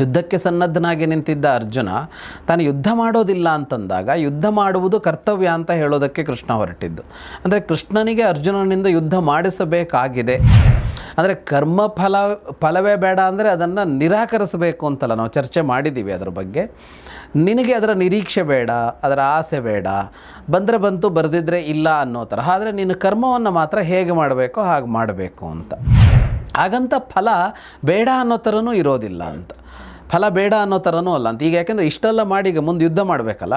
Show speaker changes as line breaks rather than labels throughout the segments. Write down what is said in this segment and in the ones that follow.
ಯುದ್ಧಕ್ಕೆ ಸನ್ನದ್ಧನಾಗಿ ನಿಂತಿದ್ದ ಅರ್ಜುನ ತಾನು ಯುದ್ಧ ಮಾಡೋದಿಲ್ಲ ಅಂತಂದಾಗ ಯುದ್ಧ ಮಾಡುವುದು ಕರ್ತವ್ಯ ಅಂತ ಹೇಳೋದಕ್ಕೆ ಕೃಷ್ಣ ಹೊರಟಿದ್ದು. ಅಂದರೆ ಕೃಷ್ಣನಿಗೆ ಅರ್ಜುನನಿಂದ ಯುದ್ಧ ಮಾಡಿಸಬೇಕಾಗಿದೆ. ಅಂದರೆ ಕರ್ಮ ಫಲ, ಫಲವೇ ಬೇಡ ಅಂದರೆ ಅದನ್ನು ನಿರಾಕರಿಸಬೇಕು ಅಂತಲ್ಲ ನಾವು ಚರ್ಚೆ ಮಾಡಿದ್ದೀವಿ ಅದರ ಬಗ್ಗೆ. ನಿನಗೆ ಅದರ ನಿರೀಕ್ಷೆ ಬೇಡ, ಅದರ ಆಸೆ ಬೇಡ, ಬಂದರೆ ಬಂತು ಬರೆದಿದ್ರೆ ಇಲ್ಲ ಅನ್ನೋ ಥರ ಆದರೆ ನೀನು ಕರ್ಮವನ್ನು ಮಾತ್ರ ಹೇಗೆ ಮಾಡಬೇಕೋ ಹಾಗೆ ಮಾಡಬೇಕು ಅಂತ. ಹಾಗಂತ ಫಲ ಬೇಡ ಅನ್ನೋ ಥರನೂ ಇರೋದಿಲ್ಲ ಅಂತ. ಫಲ ಬೇಡ ಅನ್ನೋ ಥರನೂ ಅಲ್ಲ ಅಂತ. ಈಗ ಯಾಕೆಂದರೆ ಇಷ್ಟೆಲ್ಲ ಮಾಡಿ ಈಗ ಮುಂದೆ ಯುದ್ಧ ಮಾಡಬೇಕಲ್ಲ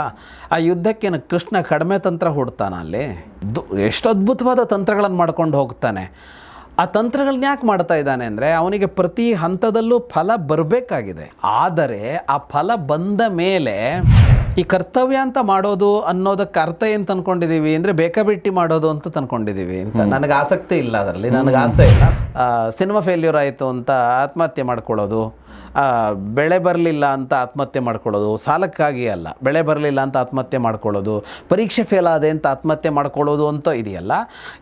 ಆ ಯುದ್ಧಕ್ಕೆ ನ- ಕೃಷ್ಣ ಕಡಿಮೆ ತಂತ್ರ ಹುಡ್ತಾನ ಅಲ್ಲಿ? ದು ಎಷ್ಟು ಅದ್ಭುತವಾದ ತಂತ್ರಗಳನ್ನು ಮಾಡ್ಕೊಂಡು ಹೋಗ್ತಾನೆ. ಆ ತಂತ್ರಗಳನ್ನ ಯಾಕೆ ಮಾಡ್ತಾ ಇದ್ದಾನೆ ಅಂದರೆ ಅವನಿಗೆ ಪ್ರತಿ ಹಂತದಲ್ಲೂ ಫಲ ಬರಬೇಕಾಗಿದೆ. ಆದರೆ ಆ ಫಲ ಬಂದ ಮೇಲೆ ಈ ಕರ್ತವ್ಯ ಅಂತ ಮಾಡೋದು ಅನ್ನೋದಕ್ಕೆ ಅರ್ಥ ಏನು ತಂದ್ಕೊಂಡಿದ್ದೀವಿ ಅಂದರೆ ಬೇಕಾಬಿಟ್ಟಿ ಮಾಡೋದು ಅಂತ ತಂದ್ಕೊಂಡಿದ್ದೀವಿ ಅಂತ. ನನಗೆ ಆಸಕ್ತಿ ಇಲ್ಲ ಅದರಲ್ಲಿ. ನನಗೆ ಆಸೆ ಇಲ್ಲ. ಸಿನಿಮಾ ಫೇಲ್ಯೂರ್ ಆಯಿತು ಅಂತ ಆತ್ಮಹತ್ಯೆ ಮಾಡ್ಕೊಳ್ಳೋದು. ಬೆಳೆ ಬರಲಿಲ್ಲ ಅಂತ ಆತ್ಮಹತ್ಯೆ ಮಾಡ್ಕೊಳ್ಳೋದು ಸಾಲಕ್ಕಾಗಿ ಅಲ್ಲ. ಬೆಳೆ ಬರಲಿಲ್ಲ ಅಂತ ಆತ್ಮಹತ್ಯೆ ಮಾಡ್ಕೊಳ್ಳೋದು, ಪರೀಕ್ಷೆ ಫೇಲ್ ಆದೆ ಅಂತ ಆತ್ಮಹತ್ಯೆ ಮಾಡ್ಕೊಳ್ಳೋದು ಅಂತ ಇದೆಯಲ್ಲ?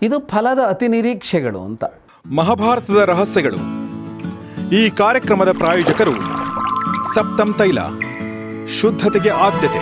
ಇದು ಫಲದ ಅತಿ ನಿರೀಕ್ಷೆಗಳು ಅಂತ.
ಮಹಾಭಾರತದ ರಹಸ್ಯಗಳು. ಈ ಕಾರ್ಯಕ್ರಮದ ಪ್ರಾಯೋಜಕರು ಸಪ್ತಂ ತೈಲ, ಶುದ್ಧತೆಗೆ ಆದ್ಯತೆ.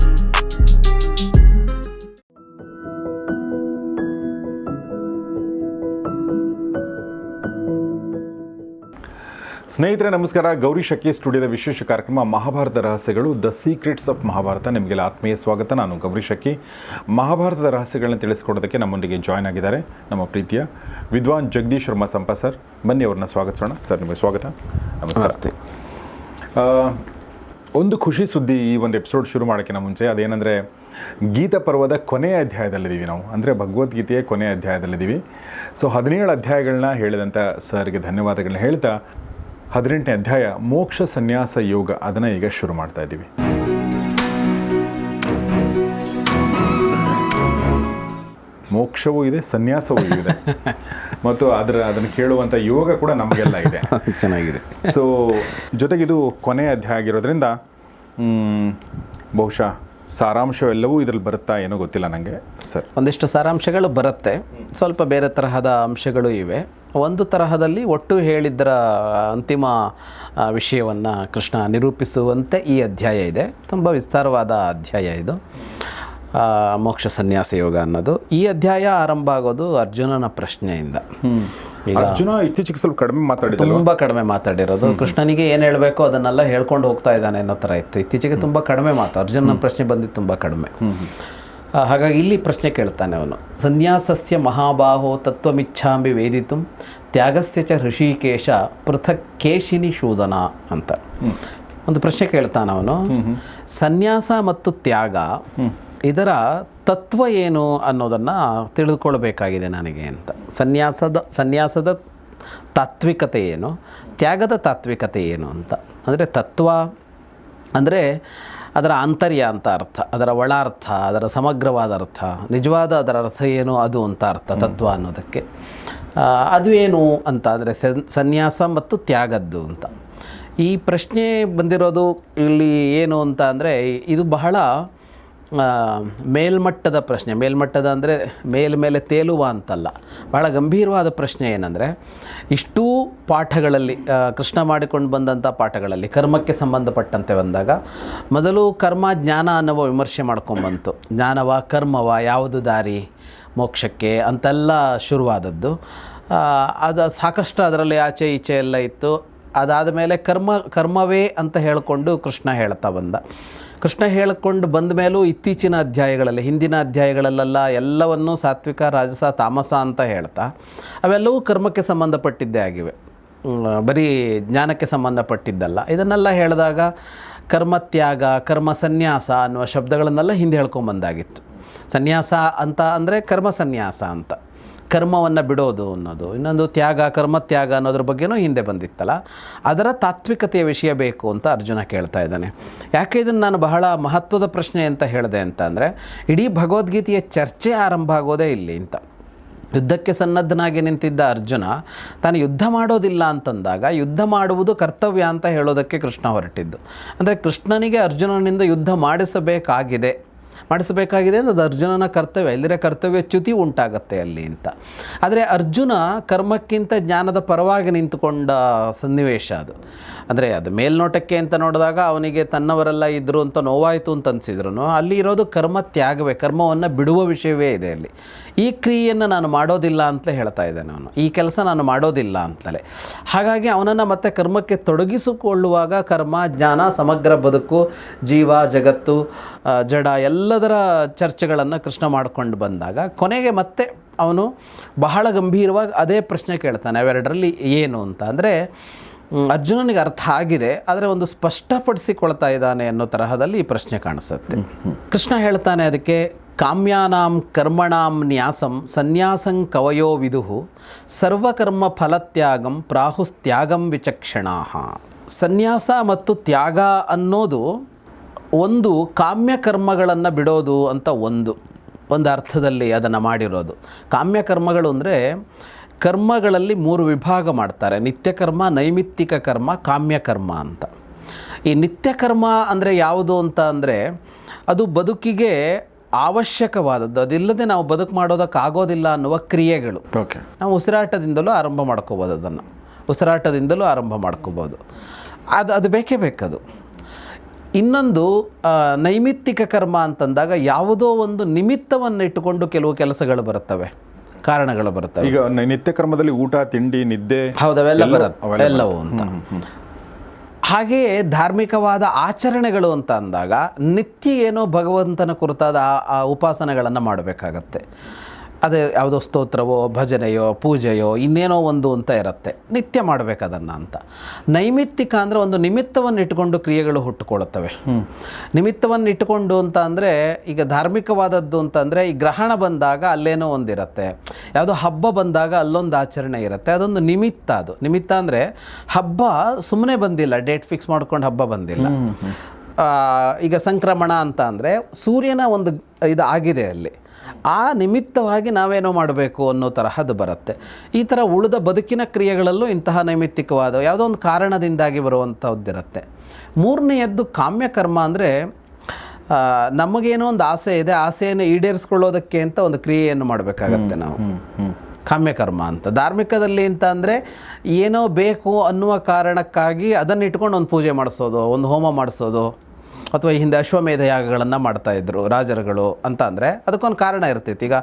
ಸ್ನೇಹಿತರೆ ನಮಸ್ಕಾರ. ಗೌರಿ ಶಕ್ಕಿ ಸ್ಟುಡಿಯೋದ ವಿಶೇಷ ಕಾರ್ಯಕ್ರಮ ಮಹಾಭಾರತ ರಹಸ್ಯಗಳು ದ ಸೀಕ್ರೆಟ್ಸ್ ಆಫ್ ಮಹಾಭಾರತ. ನಿಮಗೆಲ್ಲ ಆತ್ಮೀಯ ಸ್ವಾಗತ. ನಾನು ಗೌರಿ ಶಕ್ಕಿ ಮಹಾಭಾರತದ ರಹಸ್ಯಗಳನ್ನ ತಿಳಿಸ್ಕೊಡೋದಕ್ಕೆ ನಮ್ಮೊಂದಿಗೆ ಜಾಯ್ನ್ ಆಗಿದ್ದಾರೆ ನಮ್ಮ ಪ್ರೀತಿಯ ವಿದ್ವಾನ್ ಜಗದೀಶ್ ಶರ್ಮಾ ಸಂಪ ಸರ್. ಬನ್ನಿ ಅವ್ರನ್ನ ಸ್ವಾಗತಿಸೋಣ. ಸರ್ ನಿಮಗೆ ಸ್ವಾಗತ.
ನಮಸ್ತೆ.
ಒಂದು ಖುಷಿ ಸುದ್ದಿ ಈ ಒಂದು ಎಪಿಸೋಡ್ ಶುರು ಮಾಡೋಕ್ಕಿಂತ ಮುಂಚೆ ಅದೇನೆಂದರೆ ಗೀತ ಪರ್ವದ ಕೊನೆಯ ಅಧ್ಯಾಯದಲ್ಲಿದ್ದೀವಿ ನಾವು. ಅಂದರೆ ಭಗವದ್ಗೀತೆಯ ಕೊನೆಯ ಅಧ್ಯಾಯದಲ್ಲಿದ್ದೀವಿ. ಸೊ ಹದಿನೇಳು ಅಧ್ಯಾಯಗಳನ್ನ ಹೇಳಿದಂಥ ಸರ್ಗೆ ಧನ್ಯವಾದಗಳನ್ನ ಹೇಳ್ತಾ ಹದಿನೆಂಟನೇ ಅಧ್ಯಾಯ ಮೋಕ್ಷ ಸನ್ಯಾಸ ಯೋಗ. ಅದನ್ನು ಈಗ ಶುರು ಮಾಡ್ತಾ ಇದ್ದೀವಿ. ಮೋಕ್ಷವೂ ಇದೆ ಸನ್ಯಾಸವೂ ಇದೆ. ಮತ್ತು ಅದರ ಅದನ್ನು ಕೇಳುವಂಥ ಯೋಗ ಕೂಡ ನಮಗೆಲ್ಲ ಇದೆ.
ಚೆನ್ನಾಗಿದೆ.
ಸೊ ಜೊತೆಗೆ ಇದು ಕೊನೆಯ ಅಧ್ಯಾಯ ಆಗಿರೋದ್ರಿಂದ ಬಹುಶಃ ಸಾರಾಂಶವೆಲ್ಲವೂ ಇದರಲ್ಲಿ ಬರುತ್ತಾ ಏನೋ ಗೊತ್ತಿಲ್ಲ ನನಗೆ ಸರ್.
ಒಂದಿಷ್ಟು ಸಾರಾಂಶಗಳು ಬರುತ್ತೆ. ಸ್ವಲ್ಪ ಬೇರೆ ತರಹದ ಅಂಶಗಳು ಇವೆ. ಒಂದು ತರಹದಲ್ಲಿ ಒಟ್ಟು ಹೇಳಿದ್ದರ ಅಂತಿಮ ವಿಷಯವನ್ನು ಕೃಷ್ಣ ನಿರೂಪಿಸುವಂತೆ ಈ ಅಧ್ಯಾಯ ಇದೆ. ತುಂಬ ವಿಸ್ತಾರವಾದ ಅಧ್ಯಾಯ ಇದು. ಮೋಕ್ಷ ಸನ್ಯಾಸ ಯೋಗ ಅನ್ನೋದು. ಈ ಅಧ್ಯಾಯ ಆರಂಭ ಆಗೋದು ಅರ್ಜುನನ ಪ್ರಶ್ನೆಯಿಂದ. ಈಗ
ಅರ್ಜುನ ಇತ್ತೀಚೆಗೆ ಸ್ವಲ್ಪ ಕಡಿಮೆ ಮಾತಾಡಿ
ತುಂಬ ಕಡಿಮೆ ಮಾತಾಡಿರೋದು. ಕೃಷ್ಣನಿಗೆ ಏನು ಹೇಳಬೇಕು ಅದನ್ನೆಲ್ಲ ಹೇಳ್ಕೊಂಡು ಹೋಗ್ತಾ ಇದ್ದಾನೆ ಅನ್ನೋ ಥರ ಇತ್ತು. ಇತ್ತೀಚೆಗೆ ತುಂಬ ಕಡಿಮೆ ಮಾತು. ಅರ್ಜುನನ ಪ್ರಶ್ನೆ ಬಂದಿದ್ದು ತುಂಬ ಕಡಿಮೆ. ಹಾಗಾಗಿ ಇಲ್ಲಿ ಪ್ರಶ್ನೆ ಕೇಳ್ತಾನೆ ಅವನು. ಸನ್ಯಾಸಸ್ಯ ಮಹಾಬಾಹೋ ತತ್ವಮಿಚ್ಛಾಂಬಿ ವೇದಿತು ತ್ಯಾಗಸ್ಯ ಚ ಋಷಿಕೇಶ ಪೃಥಕ್ ಕೇಶಿನಿ ಶೂದನ ಅಂತ. ಒಂದು ಪ್ರಶ್ನೆ ಕೇಳ್ತಾನೆ ಅವನು. ಸನ್ಯಾಸ ಮತ್ತು ತ್ಯಾಗ ಇದರ ತತ್ವ ಏನು ಅನ್ನೋದನ್ನು ತಿಳಿದುಕೊಳ್ಬೇಕಾಗಿದೆ ನನಗೆ ಅಂತ. ಸನ್ಯಾಸದ ಸನ್ಯಾಸದ ತಾತ್ವಿಕತೆ ಏನು, ತ್ಯಾಗದ ತಾತ್ವಿಕತೆ ಏನು ಅಂತ. ಅಂದರೆ ತತ್ವ ಅಂದರೆ ಅದರ ಆಂತರ್ಯ ಅಂತ ಅರ್ಥ ಅದರ ಒಳ ಅರ್ಥ ಅದರ ಸಮಗ್ರವಾದ ಅರ್ಥ ನಿಜವಾದ ಅದರ ಅರ್ಥ ಏನು ಅದು ಅಂತ ಅರ್ಥ ತತ್ವ ಅನ್ನೋದಕ್ಕೆ. ಅದು ಏನು ಅಂತ ಅಂದರೆ ಸನ್ ಸನ್ಯಾಸ ಮತ್ತು ತ್ಯಾಗದ್ದು ಅಂತ. ಈ ಪ್ರಶ್ನೆ ಬಂದಿರೋದು ಇಲ್ಲಿ ಏನು ಅಂತ ಅಂದರೆ ಇದು ಬಹಳ ಮೇಲ್ಮಟ್ಟದ ಪ್ರಶ್ನೆ. ಮೇಲ್ಮಟ್ಟದ ಅಂದರೆ ಮೇಲ್ಮೇಲೆ ತೇಲುವ ಅಂತಲ್ಲ. ಬಹಳ ಗಂಭೀರವಾದ ಪ್ರಶ್ನೆ ಏನಂದರೆ, ಇಷ್ಟೂ ಪಾಠಗಳಲ್ಲಿ ಕೃಷ್ಣ ಮಾಡಿಕೊಂಡು ಬಂದಂಥ ಪಾಠಗಳಲ್ಲಿ, ಕರ್ಮಕ್ಕೆ ಸಂಬಂಧಪಟ್ಟಂತೆ ಬಂದಾಗ, ಮೊದಲು ಕರ್ಮ ಜ್ಞಾನ ಅನ್ನುವ ವಿಮರ್ಶೆ ಮಾಡ್ಕೊಂಬಂತು ಜ್ಞಾನವ, ಕರ್ಮವ, ಯಾವುದು ದಾರಿ? ಮೋಕ್ಷಕ್ಕೆ ಅಂತೆಲ್ಲ ಶುರುವಾದದ್ದು. ಅದು ಸಾಕಷ್ಟು ಅದರಲ್ಲಿ ಆಚೆ ಈಚೆ ಎಲ್ಲ ಇತ್ತು. ಅದಾದ ಮೇಲೆ ಕರ್ಮ, ಕರ್ಮವೇ ಅಂತ ಹೇಳಿಕೊಂಡು ಕೃಷ್ಣ ಹೇಳ್ತಾ ಬಂದ. ಕೃಷ್ಣ ಹೇಳಿಕೊಂಡು ಬಂದ ಮೇಲೂ ಇತ್ತೀಚಿನ ಅಧ್ಯಾಯಗಳಲ್ಲಿ, ಹಿಂದಿನ ಅಧ್ಯಾಯಗಳಲ್ಲೆಲ್ಲ ಎಲ್ಲವನ್ನೂ ಸಾತ್ವಿಕ, ರಾಜಸ, ತಾಮಸ ಅಂತ ಹೇಳ್ತಾ, ಅವೆಲ್ಲವೂ ಕರ್ಮಕ್ಕೆ ಸಂಬಂಧಪಟ್ಟಿದ್ದೇ ಆಗಿವೆ. ಬರೀ ಜ್ಞಾನಕ್ಕೆ ಸಂಬಂಧಪಟ್ಟಿದ್ದಲ್ಲ. ಇದನ್ನೆಲ್ಲ ಹೇಳಿದಾಗ ಕರ್ಮತ್ಯಾಗ ಕರ್ಮ ಸನ್ಯಾಸ ಅನ್ನುವ ಶಬ್ದಗಳನ್ನೆಲ್ಲ ಹಿಂದೆ ಹೇಳ್ಕೊಂಬಂದಾಗಿತ್ತು. ಸನ್ಯಾಸ ಅಂತ ಅಂದರೆ ಕರ್ಮ ಸನ್ಯಾಸ ಅಂತ. ಕರ್ಮವನ್ನು ಬಿಡೋದು ಅನ್ನೋದು. ಇನ್ನೊಂದು ತ್ಯಾಗ ಕರ್ಮ ತ್ಯಾಗ ಅನ್ನೋದ್ರ ಬಗ್ಗೆನೂ ಹಿಂದೆ ಬಂದಿತ್ತಲ್ಲ. ಅದರ ತಾತ್ವಿಕತೆಯ ವಿಷಯ ಬೇಕು ಅಂತ ಅರ್ಜುನ ಕೇಳ್ತಾ ಇದ್ದಾನೆ. ಯಾಕೆ ಇದನ್ನು ನಾನು ಬಹಳ ಮಹತ್ವದ ಪ್ರಶ್ನೆ ಅಂತ ಹೇಳಿದೆ ಅಂತ ಅಂದರೆ, ಇಡೀ ಭಗವದ್ಗೀತೆಯ ಚರ್ಚೆ ಆರಂಭ ಆಗೋದೇ ಇಲ್ಲಿ ಅಂತ. ಯುದ್ಧಕ್ಕೆ ಸನ್ನದ್ಧನಾಗಿ ನಿಂತಿದ್ದ ಅರ್ಜುನ ತಾನು ಯುದ್ಧ ಮಾಡೋದಿಲ್ಲ ಅಂತಂದಾಗ, ಯುದ್ಧ ಮಾಡುವುದು ಕರ್ತವ್ಯ ಅಂತ ಹೇಳೋದಕ್ಕೆ ಕೃಷ್ಣ ಹೊರಟಿದ್ದು. ಅಂದರೆ ಕೃಷ್ಣನಿಗೆ ಅರ್ಜುನನಿಂದ ಯುದ್ಧ ಮಾಡಿಸಬೇಕಾಗಿದೆ. ಮಾಡಿಸಬೇಕಾಗಿದೆ ಅಂದರೆ ಅದು ಅರ್ಜುನನ ಕರ್ತವ್ಯ. ಇಲ್ಲದ್ರೆ ಕರ್ತವ್ಯ ಚ್ಯುತಿ ಉಂಟಾಗತ್ತೆ ಅಲ್ಲಿ ಅಂತ. ಆದರೆ ಅರ್ಜುನ ಕರ್ಮಕ್ಕಿಂತ ಜ್ಞಾನದ ಪರವಾಗಿ ನಿಂತುಕೊಂಡ ಸನ್ನಿವೇಶ ಅದು. ಅಂದರೆ ಅದು ಮೇಲ್ನೋಟಕ್ಕೆ ಅಂತ ನೋಡಿದಾಗ ಅವನಿಗೆ ತನ್ನವರೆಲ್ಲ ಇದ್ದರು ಅಂತ ನೋವಾಯಿತು ಅಂತ ಅನಿಸಿದ್ರು ಅಲ್ಲಿ ಇರೋದು ಕರ್ಮ ತ್ಯಾಗವೇ, ಕರ್ಮವನ್ನು ಬಿಡುವ ವಿಷಯವೇ ಇದೆ ಅಲ್ಲಿ. ಈ ಕ್ರಿಯೆಯನ್ನು ನಾನು ಮಾಡೋದಿಲ್ಲ ಅಂತಲೇ ಹೇಳ್ತಾ ಇದ್ದಾನೆ ಅವನು. ಈ ಕೆಲಸ ನಾನು ಮಾಡೋದಿಲ್ಲ ಅಂತಲೇ. ಹಾಗಾಗಿ ಅವನನ್ನು ಮತ್ತೆ ಕರ್ಮಕ್ಕೆ ತೊಡಗಿಸಿಕೊಳ್ಳುವಾಗ ಕರ್ಮ, ಜ್ಞಾನ, ಸಮಗ್ರ ಬದುಕು, ಜೀವ, ಜಗತ್ತು ಜಡ ಜಡ ಎಲ್ಲದರ ಚರ್ಚೆಗಳನ್ನು ಕೃಷ್ಣ ಮಾಡಿಕೊಂಡು ಬಂದಾಗ ಕೊನೆಗೆ ಮತ್ತೆ ಅವನು ಬಹಳ ಗಂಭೀರವಾಗಿ ಅದೇ ಪ್ರಶ್ನೆ ಕೇಳ್ತಾನೆ ಅವೆರಡರಲ್ಲಿ ಏನು ಅಂತ ಅಂದರೆ ಅರ್ಜುನನಿಗೆ ಅರ್ಥ ಆಗಿದೆ ಆದರೆ ಒಂದು ಸ್ಪಷ್ಟಪಡಿಸಿಕೊಳ್ತಾ ಇದ್ದಾನೆ ಅನ್ನೋ ತರಹದಲ್ಲಿ ಈ ಪ್ರಶ್ನೆ ಕಾಣಿಸುತ್ತೆ. ಕೃಷ್ಣ ಹೇಳ್ತಾನೆ ಅದಕ್ಕೆ ಕಾಮ್ಯಾನಾಂ ಕರ್ಮಣಾಂ ನ್ಯಾಸಂ ಸನ್ಯಾಸಂ ಕವಯೋ ವಿದುಹು ಸರ್ವಕರ್ಮ ಫಲತ್ಯಾಗಂ ಪ್ರಾಹುಸ್ತ್ಯಾಗಂ ವಿಚಕ್ಷಣಾ ಸನ್ಯಾಸ ಮತ್ತು ತ್ಯಾಗ ಅನ್ನೋದು ಒಂದು ಕಾಮ್ಯ ಕರ್ಮಗಳನ್ನು ಬಿಡೋದು ಅಂತ ಒಂದು ಒಂದು ಅರ್ಥದಲ್ಲಿ ಅದನ್ನು ಮಾಡಿರೋದು. ಕಾಮ್ಯ ಕರ್ಮಗಳು ಅಂದರೆ ಕರ್ಮಗಳಲ್ಲಿ ಮೂರು ವಿಭಾಗ ಮಾಡ್ತಾರೆ. ನಿತ್ಯ ಕರ್ಮ ನೈಮಿತ್ತಿಕ ಕರ್ಮ ಕಾಮ್ಯ ಕರ್ಮ ಅಂತ. ಈ ನಿತ್ಯ ಕರ್ಮ ಅಂದರೆ ಯಾವುದು ಅಂತ ಅಂದರೆ ಅದು ಬದುಕಿಗೆ ಅವಶ್ಯಕವಾದದ್ದು. ಅದಿಲ್ಲದೆ ನಾವು ಬದುಕು ಮಾಡೋದಕ್ಕಾಗೋದಿಲ್ಲ ಅನ್ನುವ ಕ್ರಿಯೆಗಳು.
ಓಕೆ.
ನಾವು ಉಸಿರಾಟದಿಂದಲೂ ಆರಂಭ ಮಾಡ್ಕೋಬೋದು ಅದನ್ನು. ಉಸಿರಾಟದಿಂದಲೂ ಆರಂಭ ಮಾಡ್ಕೋಬೋದು. ಅದು ಅದು ಬೇಕೇ ಬೇಕದು. ಇನ್ನೊಂದು ನೈಮಿತ್ತಿಕ ಕರ್ಮ ಅಂತಂದಾಗ ಯಾವುದೋ ಒಂದು ನಿಮಿತ್ತವನ್ನು ಇಟ್ಟುಕೊಂಡು ಕೆಲವು ಕೆಲಸಗಳು ಬರುತ್ತವೆ ಕಾರಣಗಳು ಬರುತ್ತವೆ.
ಈಗ ನಿತ್ಯ ಕರ್ಮದಲ್ಲಿ ಊಟ ತಿಂಡಿ ನಿದ್ದೆ
ಹೌದು ಅವೆಲ್ಲ ಬರುತ್ತೆ ಎಲ್ಲವೂ ಅಂತ. ಹಾಗೆಯೇ ಧಾರ್ಮಿಕವಾದ ಆಚರಣೆಗಳು ಅಂತ ಅಂದಾಗ ನಿತ್ಯ ಏನೋ ಭಗವಂತನ ಕುರಿತಾದ ಆ ಉಪಾಸನೆಗಳನ್ನು ಮಾಡಬೇಕಾಗತ್ತೆ. ಅದೇ ಯಾವುದೋ ಸ್ತೋತ್ರವೋ ಭಜನೆಯೋ ಪೂಜೆಯೋ ಇನ್ನೇನೋ ಒಂದು ಅಂತ ಇರುತ್ತೆ. ನಿತ್ಯ ಮಾಡಬೇಕು ಅದನ್ನು ಅಂತ. ನೈಮಿತ್ತಿಕ ಅಂದರೆ ಒಂದು ನಿಮಿತ್ತವನ್ನು ಇಟ್ಟುಕೊಂಡು ಕ್ರಿಯೆಗಳು ಹುಟ್ಟುಕೊಳ್ಳುತ್ತವೆ. ನಿಮಿತ್ತವನ್ನು ಇಟ್ಟುಕೊಂಡು ಅಂತ ಅಂದರೆ ಈಗ ಧಾರ್ಮಿಕವಾದದ್ದು ಅಂತಂದರೆ ಈ ಗ್ರಹಣ ಬಂದಾಗ ಅಲ್ಲೇನೋ ಒಂದಿರುತ್ತೆ ಯಾವುದೋ ಹಬ್ಬ ಬಂದಾಗ ಅಲ್ಲೊಂದು ಆಚರಣೆ ಇರುತ್ತೆ. ಅದೊಂದು ನಿಮಿತ್ತ ಅದು. ನಿಮಿತ್ತ ಅಂದರೆ ಹಬ್ಬ ಸುಮ್ಮನೆ ಬಂದಿಲ್ಲ. ಡೇಟ್ ಫಿಕ್ಸ್ ಮಾಡ್ಕೊಂಡು ಹಬ್ಬ ಬಂದಿಲ್ಲ. ಈಗ ಸಂಕ್ರಮಣ ಅಂತ ಅಂದರೆ ಸೂರ್ಯನ ಒಂದು ಇದು ಆಗಿದೆ ಅಲ್ಲಿ. ಆ ನಿಮಿತ್ತವಾಗಿ ನಾವೇನೋ ಮಾಡಬೇಕು ಅನ್ನೋ ತರಹದ್ದು ಬರುತ್ತೆ. ಈ ಥರ ಉಳಿದ ಬದುಕಿನ ಕ್ರಿಯೆಗಳಲ್ಲೂ ಇಂತಹ ನೈಮಿತ್ತಿಕವಾದ ಯಾವುದೋ ಒಂದು ಕಾರಣದಿಂದಾಗಿ ಬರುವಂಥದ್ದಿರುತ್ತೆ. ಮೂರನೆಯದ್ದು ಕಾಮ್ಯಕರ್ಮ ಅಂದರೆ ನಮಗೇನೋ ಒಂದು ಆಸೆ ಇದೆ ಆಸೆಯನ್ನು ಈಡೇರಿಸ್ಕೊಳ್ಳೋದಕ್ಕೆ ಅಂತ ಒಂದು ಕ್ರಿಯೆಯನ್ನು ಮಾಡಬೇಕಾಗತ್ತೆ ನಾವು. ಕಾಮ್ಯಕರ್ಮ ಅಂತ. ಧಾರ್ಮಿಕದಲ್ಲಿ ಅಂತ ಅಂದರೆ ಏನೋ ಬೇಕು ಅನ್ನುವ ಕಾರಣಕ್ಕಾಗಿ ಅದನ್ನು ಇಟ್ಕೊಂಡು ಒಂದು ಪೂಜೆ ಮಾಡಿಸೋದು ಒಂದು ಹೋಮ ಮಾಡಿಸೋದು ಅಥವಾ ಈ ಹಿಂದೆ ಅಶ್ವಮೇಧ ಯಾಗಗಳನ್ನು ಮಾಡ್ತಾ ಇದ್ರು ರಾಜರುಗಳು ಅಂತ ಅಂದರೆ ಅದಕ್ಕೊಂದು ಕಾರಣ ಇರ್ತೈತಿ. ಈಗ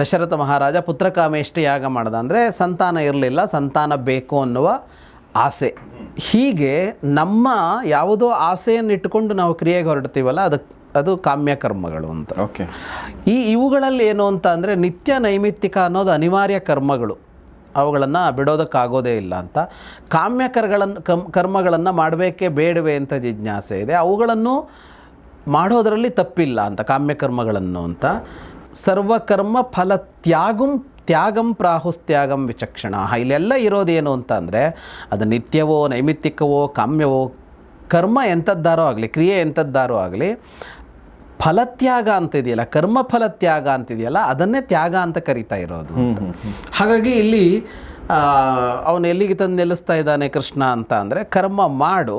ದಶರಥ ಮಹಾರಾಜ ಪುತ್ರಕಾಮೇಷ್ಠಿ ಯಾಗ ಮಾಡ್ದ ಅಂದರೆ ಸಂತಾನ ಇರಲಿಲ್ಲ ಸಂತಾನ ಬೇಕು ಅನ್ನುವ ಆಸೆ. ಹೀಗೆ ನಮ್ಮ ಯಾವುದೋ ಆಸೆಯನ್ನು ಇಟ್ಟುಕೊಂಡು ನಾವು ಕ್ರಿಯೆಗೆ ಹೊರಡ್ತೀವಲ್ಲ ಅದಕ್ಕೆ ಅದು ಕಾಮ್ಯ ಕರ್ಮಗಳು ಅಂತ.
ಓಕೆ
ಈ ಇವುಗಳಲ್ಲಿ ಏನು ಅಂತ ಅಂದರೆ ನಿತ್ಯ ನೈಮಿತ್ತಿಕ ಅನ್ನೋದು ಅನಿವಾರ್ಯ ಕರ್ಮಗಳು. ಅವುಗಳನ್ನು ಬಿಡೋದಕ್ಕಾಗೋದೇ ಇಲ್ಲ ಅಂತ. ಕಾಮ್ಯ ಕರ್ಗಳನ್ನು ಕಮ್ ಕರ್ಮಗಳನ್ನು ಮಾಡಬೇಕೇ ಬೇಡವೇ ಅಂತ ಜಿಜ್ಞಾಸೆ ಇದೆ. ಅವುಗಳನ್ನು ಮಾಡೋದರಲ್ಲಿ ತಪ್ಪಿಲ್ಲ ಅಂತ, ಕಾಮ್ಯಕರ್ಮಗಳನ್ನು ಅಂತ. ಸರ್ವಕರ್ಮ ಫಲ ತ್ಯಾಗಂ ತ್ಯಾಗಂ ಪ್ರಾಹುಸ್ತ್ಯಾಗಂ ವಿಚಕ್ಷಣ. ಇಲ್ಲೆಲ್ಲ ಇರೋದೇನು ಅಂತ ಅಂದರೆ ಅದು ನಿತ್ಯವೋ, ನೈಮಿತ್ತಿಕವೋ, ಕಾಮ್ಯವೋ, ಕರ್ಮ ಎಂಥದ್ದಾರೋ ಆಗಲಿ, ಕ್ರಿಯೆ ಎಂಥದ್ದಾರೋ ಆಗಲಿ ಫಲತ್ಯಾಗ ಅಂತ ಇದೆಯಲ್ಲ ಕರ್ಮ ಫಲತ್ಯಾಗ ಅಂತಿದೆಯಲ್ಲ ಅದನ್ನೇ ತ್ಯಾಗ ಅಂತ ಕರಿತಾ ಇರೋದು ಹಾಗಾಗಿ ಇಲ್ಲಿ ಅವನು ಎಲ್ಲಿಗೆ ತಂದು ನೆಲೆಸ್ತಾ ಇದ್ದಾನೆ ಕೃಷ್ಣ ಅಂತ ಅಂದರೆ ಕರ್ಮ ಮಾಡು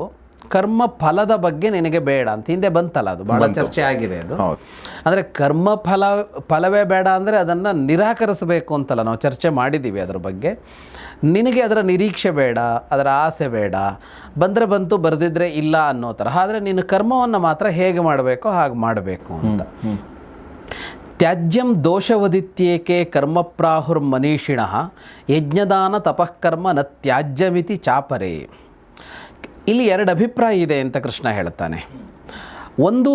ಕರ್ಮ ಫಲದ ಬಗ್ಗೆ ನಿನಗೆ ಬೇಡ ಅಂತ. ಹಿಂದೆ ಬಂತಲ್ಲ ಅದು ಭಾಳ ಚರ್ಚೆ ಆಗಿದೆ ಅದು. ಅಂದರೆ ಕರ್ಮ ಫಲ ಫಲವೇ ಬೇಡ ಅಂದರೆ ಅದನ್ನು ನಿರಾಕರಿಸಬೇಕು ಅಂತಲ್ಲ ನಾವು ಚರ್ಚೆ ಮಾಡಿದ್ದೀವಿ ಅದರ ಬಗ್ಗೆ. ನಿನಗೆ ಅದರ ನಿರೀಕ್ಷೆ ಬೇಡ ಅದರ ಆಸೆ ಬೇಡ ಬಂದರೆ ಬಂತು ಬರೆದಿದ್ರೆ ಇಲ್ಲ ಅನ್ನೋ ಥರ. ಆದರೆ ನೀನು ಕರ್ಮವನ್ನು ಮಾತ್ರ ಹೇಗೆ ಮಾಡಬೇಕೋ ಹಾಗೆ ಮಾಡಬೇಕು ಅಂತ. ತ್ಯಾಜ್ಯಂ ದೋಷವದಿತ್ಯೇಕೆ ಕರ್ಮಪ್ರಾಹುರ್ ಮನೀಷಿಣ ಯಜ್ಞದಾನ ತಪಃಕರ್ಮ ನ ತ್ಯಾಜ್ಯಮಿತಿ ಚಾಪರೆ. ಇಲ್ಲಿ ಎರಡು ಅಭಿಪ್ರಾಯ ಇದೆ ಅಂತ ಕೃಷ್ಣ ಹೇಳ್ತಾನೆ. ಒಂದು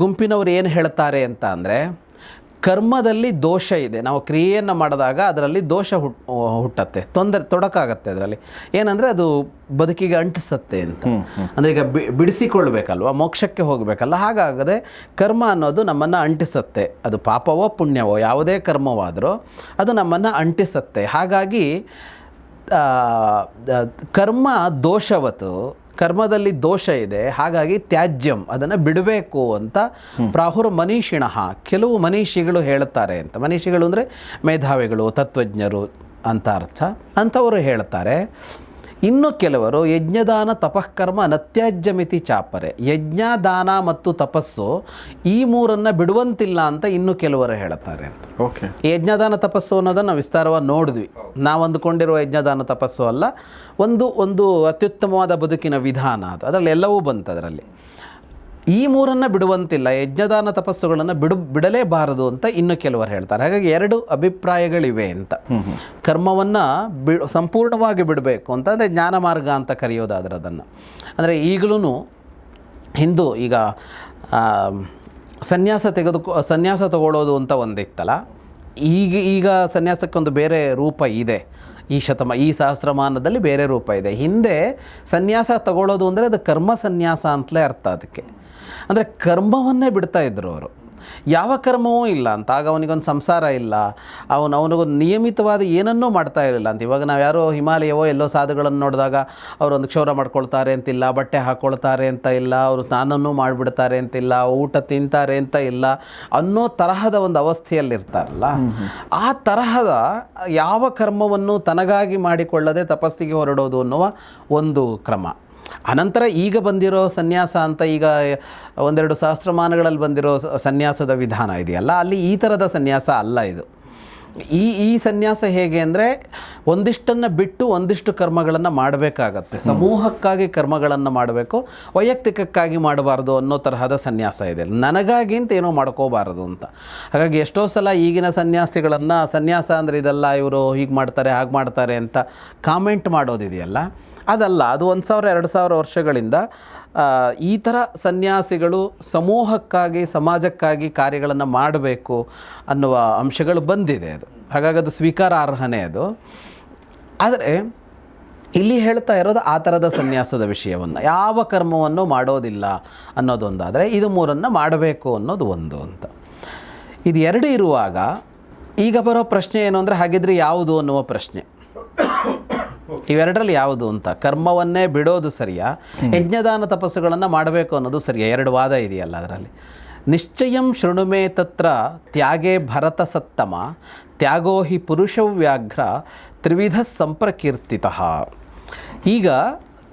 ಗುಂಪಿನವರು ಏನು ಹೇಳ್ತಾರೆ ಅಂತ ಅಂದರೆ ಕರ್ಮದಲ್ಲಿ ದೋಷ ಇದೆ. ನಾವು ಕ್ರಿಯೆಯನ್ನು ಮಾಡಿದಾಗ ಅದರಲ್ಲಿ ದೋಷ ಹುಟ್ ಹುಟ್ಟತ್ತೆ. ತೊಂದರೆ ತೊಡಕಾಗತ್ತೆ ಅದರಲ್ಲಿ. ಏನಂದರೆ ಅದು ಬದುಕಿಗೆ ಅಂಟಿಸತ್ತೆ ಅಂತ. ಅಂದರೆ ಈಗ ಬಿ ಬಿಡಿಸಿಕೊಳ್ಬೇಕಲ್ವ ಮೋಕ್ಷಕ್ಕೆ ಹೋಗಬೇಕಲ್ಲ? ಹಾಗಾಗದೆ ಕರ್ಮ ಅನ್ನೋದು ನಮ್ಮನ್ನು ಅಂಟಿಸತ್ತೆ. ಅದು ಪಾಪವೋ ಪುಣ್ಯವೋ ಯಾವುದೇ ಕರ್ಮವಾದರೂ ಅದು ನಮ್ಮನ್ನು ಅಂಟಿಸತ್ತೆ. ಹಾಗಾಗಿ ಕರ್ಮ ದೋಷವತ್ತು ಕರ್ಮದಲ್ಲಿ ದೋಷ ಇದೆ, ಹಾಗಾಗಿ ತ್ಯಾಜ್ಯಂ, ಅದನ್ನು ಬಿಡಬೇಕು ಅಂತ ಪ್ರಾಹುರ್ ಮನೀಷಿಣಃ, ಕೆಲವು ಮನೀಷಿಗಳು ಹೇಳ್ತಾರೆ ಅಂತ. ಮನೀಷಿಗಳು ಅಂದರೆ ಮೇಧಾವಿಗಳು, ತತ್ವಜ್ಞರು ಅಂತ ಅರ್ಥ. ಅಂಥವರು ಹೇಳ್ತಾರೆ ಇನ್ನು ಕೆಲವರು ಯಜ್ಞದಾನ ತಪಃಕರ್ಮ ನತ್ಯಾಜ್ಯಮಿತಿ ಚಾಪರೆ. ಯಜ್ಞ ದಾನ ಮತ್ತು ತಪಸ್ಸು ಈ ಮೂರನ್ನು ಬಿಡುವಂತಿಲ್ಲ ಅಂತ ಇನ್ನು ಕೆಲವರು ಹೇಳ್ತಾರೆ ಅಂತ.
ಓಕೆ.
ಯಜ್ಞದಾನ ತಪಸ್ಸು ಅನ್ನೋದನ್ನು ವಿಸ್ತಾರವಾಗಿ ನೋಡಿದ್ವಿ. ನಾವು ಅಂದುಕೊಂಡಿರುವ ಯಜ್ಞದಾನ ತಪಸ್ಸು ಅಲ್ಲ ಒಂದು ಒಂದು ಅತ್ಯುತ್ತಮವಾದ ಬದುಕಿನ ವಿಧಾನ ಅದು. ಅದರಲ್ಲಿ ಎಲ್ಲವೂ ಬಂತು ಅದರಲ್ಲಿ ಈ ಮೂರನ್ನು ಬಿಡುವಂತಿಲ್ಲ ಯಜ್ಞದಾನ ತಪಸ್ಸುಗಳನ್ನು ಬಿಡು ಬಿಡಲೇಬಾರದು ಅಂತ ಇನ್ನು ಕೆಲವರು ಹೇಳ್ತಾರೆ. ಹಾಗಾಗಿ ಎರಡು ಅಭಿಪ್ರಾಯಗಳಿವೆ ಅಂತ. ಕರ್ಮವನ್ನು ಬಿ ಸಂಪೂರ್ಣವಾಗಿ ಬಿಡಬೇಕು ಅಂತ ಅಂದರೆ ಜ್ಞಾನ ಮಾರ್ಗ ಅಂತ ಕರೆಯೋದಾದ್ರೆ ಅದನ್ನು. ಅಂದರೆ ಈಗಲೂ ಹಿಂದೂ ಈಗ ಸನ್ಯಾಸ ತೆಗೆದುಕೊ ಸನ್ಯಾಸ ತಗೊಳ್ಳೋದು ಅಂತ ಒಂದಿತ್ತಲ್ಲ ಈಗ ಈಗ ಸನ್ಯಾಸಕ್ಕೊಂದು ಬೇರೆ ರೂಪ ಇದೆ. ಈ ಶತಮ, ಈ ಸಹಸ್ರಮಾನದಲ್ಲಿ ಬೇರೆ ರೂಪ ಇದೆ. ಹಿಂದೆ ಸನ್ಯಾಸ ತಗೊಳ್ಳೋದು ಅಂದರೆ ಅದು ಕರ್ಮ ಸನ್ಯಾಸ ಅಂತಲೇ ಅರ್ಥ ಅದಕ್ಕೆ. ಅಂದರೆ ಕರ್ಮವನ್ನೇ ಬಿಡ್ತಾ ಇದ್ದರು ಅವರು. ಯಾವ ಕರ್ಮವೂ ಇಲ್ಲ ಅಂತ. ಆಗ ಅವನಿಗೊಂದು ಸಂಸಾರ ಇಲ್ಲ. ಅವನು ಅವನಿಗೊಂದು ನಿಯಮಿತವಾದ ಏನನ್ನೂ ಮಾಡ್ತಾ ಇರಲಿಲ್ಲ ಅಂತ. ಇವಾಗ ನಾವು ಯಾರೋ ಹಿಮಾಲಯವೋ ಎಲ್ಲೋ ಸಾಧುಗಳನ್ನು ನೋಡಿದಾಗ ಅವರೊಂದು ಕ್ಷೌರ ಮಾಡ್ಕೊಳ್ತಾರೆ ಅಂತಿಲ್ಲ ಬಟ್ಟೆ ಹಾಕ್ಕೊಳ್ತಾರೆ ಅಂತ ಇಲ್ಲ, ಅವರು ಸ್ನಾನನೂ ಮಾಡಿಬಿಡ್ತಾರೆ ಅಂತಿಲ್ಲ ಊಟ ತಿಂತಾರೆ ಅಂತ ಇಲ್ಲ ಅನ್ನೋ ತರಹದ ಒಂದು ಅವಸ್ಥೆಯಲ್ಲಿರ್ತಾರಲ್ಲ, ಆ ತರಹದ ಯಾವ ಕರ್ಮವನ್ನು ತನಗಾಗಿ ಮಾಡಿಕೊಳ್ಳದೆ ತಪಸ್ಸಿಗೆ ಹೊರಡೋದು ಅನ್ನುವ ಒಂದು ಕ್ರಮ. ಅನಂತರ ಈಗ ಬಂದಿರೋ ಸನ್ಯಾಸ ಅಂತ ಈಗ ಒಂದೆರಡು ಸಹಸ್ರಮಾನಗಳಲ್ಲಿ ಬಂದಿರೋ ಸನ್ಯಾಸದ ವಿಧಾನ ಇದೆಯಲ್ಲ ಅಲ್ಲಿ ಈ ಥರದ ಸನ್ಯಾಸ ಅಲ್ಲ ಇದು. ಈ ಈ ಸನ್ಯಾಸ ಹೇಗೆ ಅಂದರೆ ಒಂದಿಷ್ಟನ್ನು ಬಿಟ್ಟು ಒಂದಿಷ್ಟು ಕರ್ಮಗಳನ್ನು ಮಾಡಬೇಕಾಗತ್ತೆ. ಸಮೂಹಕ್ಕಾಗಿ ಕರ್ಮಗಳನ್ನು ಮಾಡಬೇಕು ವೈಯಕ್ತಿಕಕ್ಕಾಗಿ ಮಾಡಬಾರ್ದು ಅನ್ನೋ ತರಹದ ಸನ್ಯಾಸ ಇದೆ. ನನಗಾಗಿ ಅಂತ ಏನೋ ಮಾಡ್ಕೋಬಾರದು ಅಂತ. ಹಾಗಾಗಿ ಎಷ್ಟೋ ಸಲ ಈಗಿನ ಸನ್ಯಾಸಿಗಳನ್ನು ಸನ್ಯಾಸ ಅಂದರೆ ಇದೆಲ್ಲ ಇವರು ಹೀಗೆ ಮಾಡ್ತಾರೆ ಹಾಗೆ ಮಾಡ್ತಾರೆ ಅಂತ ಕಾಮೆಂಟ್ ಮಾಡೋದಿದೆಯಲ್ಲ ಅದಲ್ಲ, ಅದು ಒಂದು ಸಾವಿರ, ಎರಡು ಸಾವಿರ ವರ್ಷಗಳಿಂದ ಈ ಥರ ಸನ್ಯಾಸಿಗಳು ಸಮೂಹಕ್ಕಾಗಿ, ಸಮಾಜಕ್ಕಾಗಿ ಕಾರ್ಯಗಳನ್ನು ಮಾಡಬೇಕು ಅನ್ನುವ ಅಂಶಗಳು ಬಂದಿದೆ ಅದು. ಹಾಗಾಗಿ ಅದು ಸ್ವೀಕಾರಾರ್ಹನೇ ಅದು. ಆದರೆ, ಇಲ್ಲಿ ಹೇಳ್ತಾ ಇರೋದು ಆ ಥರದ ಸನ್ಯಾಸದ ವಿಷಯವನ್ನು. ಯಾವ ಕರ್ಮವನ್ನು ಮಾಡೋದಿಲ್ಲ ಅನ್ನೋದೊಂದಾದರೆ, ಇದು ಮೂರನ್ನು ಮಾಡಬೇಕು ಅನ್ನೋದು ಒಂದು ಅಂತ. ಇದು ಎರಡು ಇರುವಾಗ, ಈಗ ಬರೋ ಪ್ರಶ್ನೆ ಏನು ಅಂದರೆ, ಹಾಗಿದ್ರೆ ಯಾವುದು ಅನ್ನುವ ಪ್ರಶ್ನೆ. ಇವೆರಡರಲ್ಲಿ ಯಾವುದು ಅಂತ? ಕರ್ಮವನ್ನೇ ಬಿಡೋದು ಸರಿಯಾ? ಯಜ್ಞದಾನ ತಪಸ್ಸುಗಳನ್ನು ಮಾಡಬೇಕು ಅನ್ನೋದು ಸರಿಯಾ? ಎರಡು ವಾದ ಇದೆಯಲ್ಲ ಅದರಲ್ಲಿ. ನಿಶ್ಚಯಂ ಶೃಣುಮೇ ತತ್ರ ತ್ಯಾಗೇ ಭರತ ಸತ್ತಮ ತ್ಯಾಗೋ ಹಿ ಪುರುಷವ್ಯಾಘ್ರ ತ್ರಿವಿಧ ಸಂಪ್ರಕೀರ್ತಿತ. ಈಗ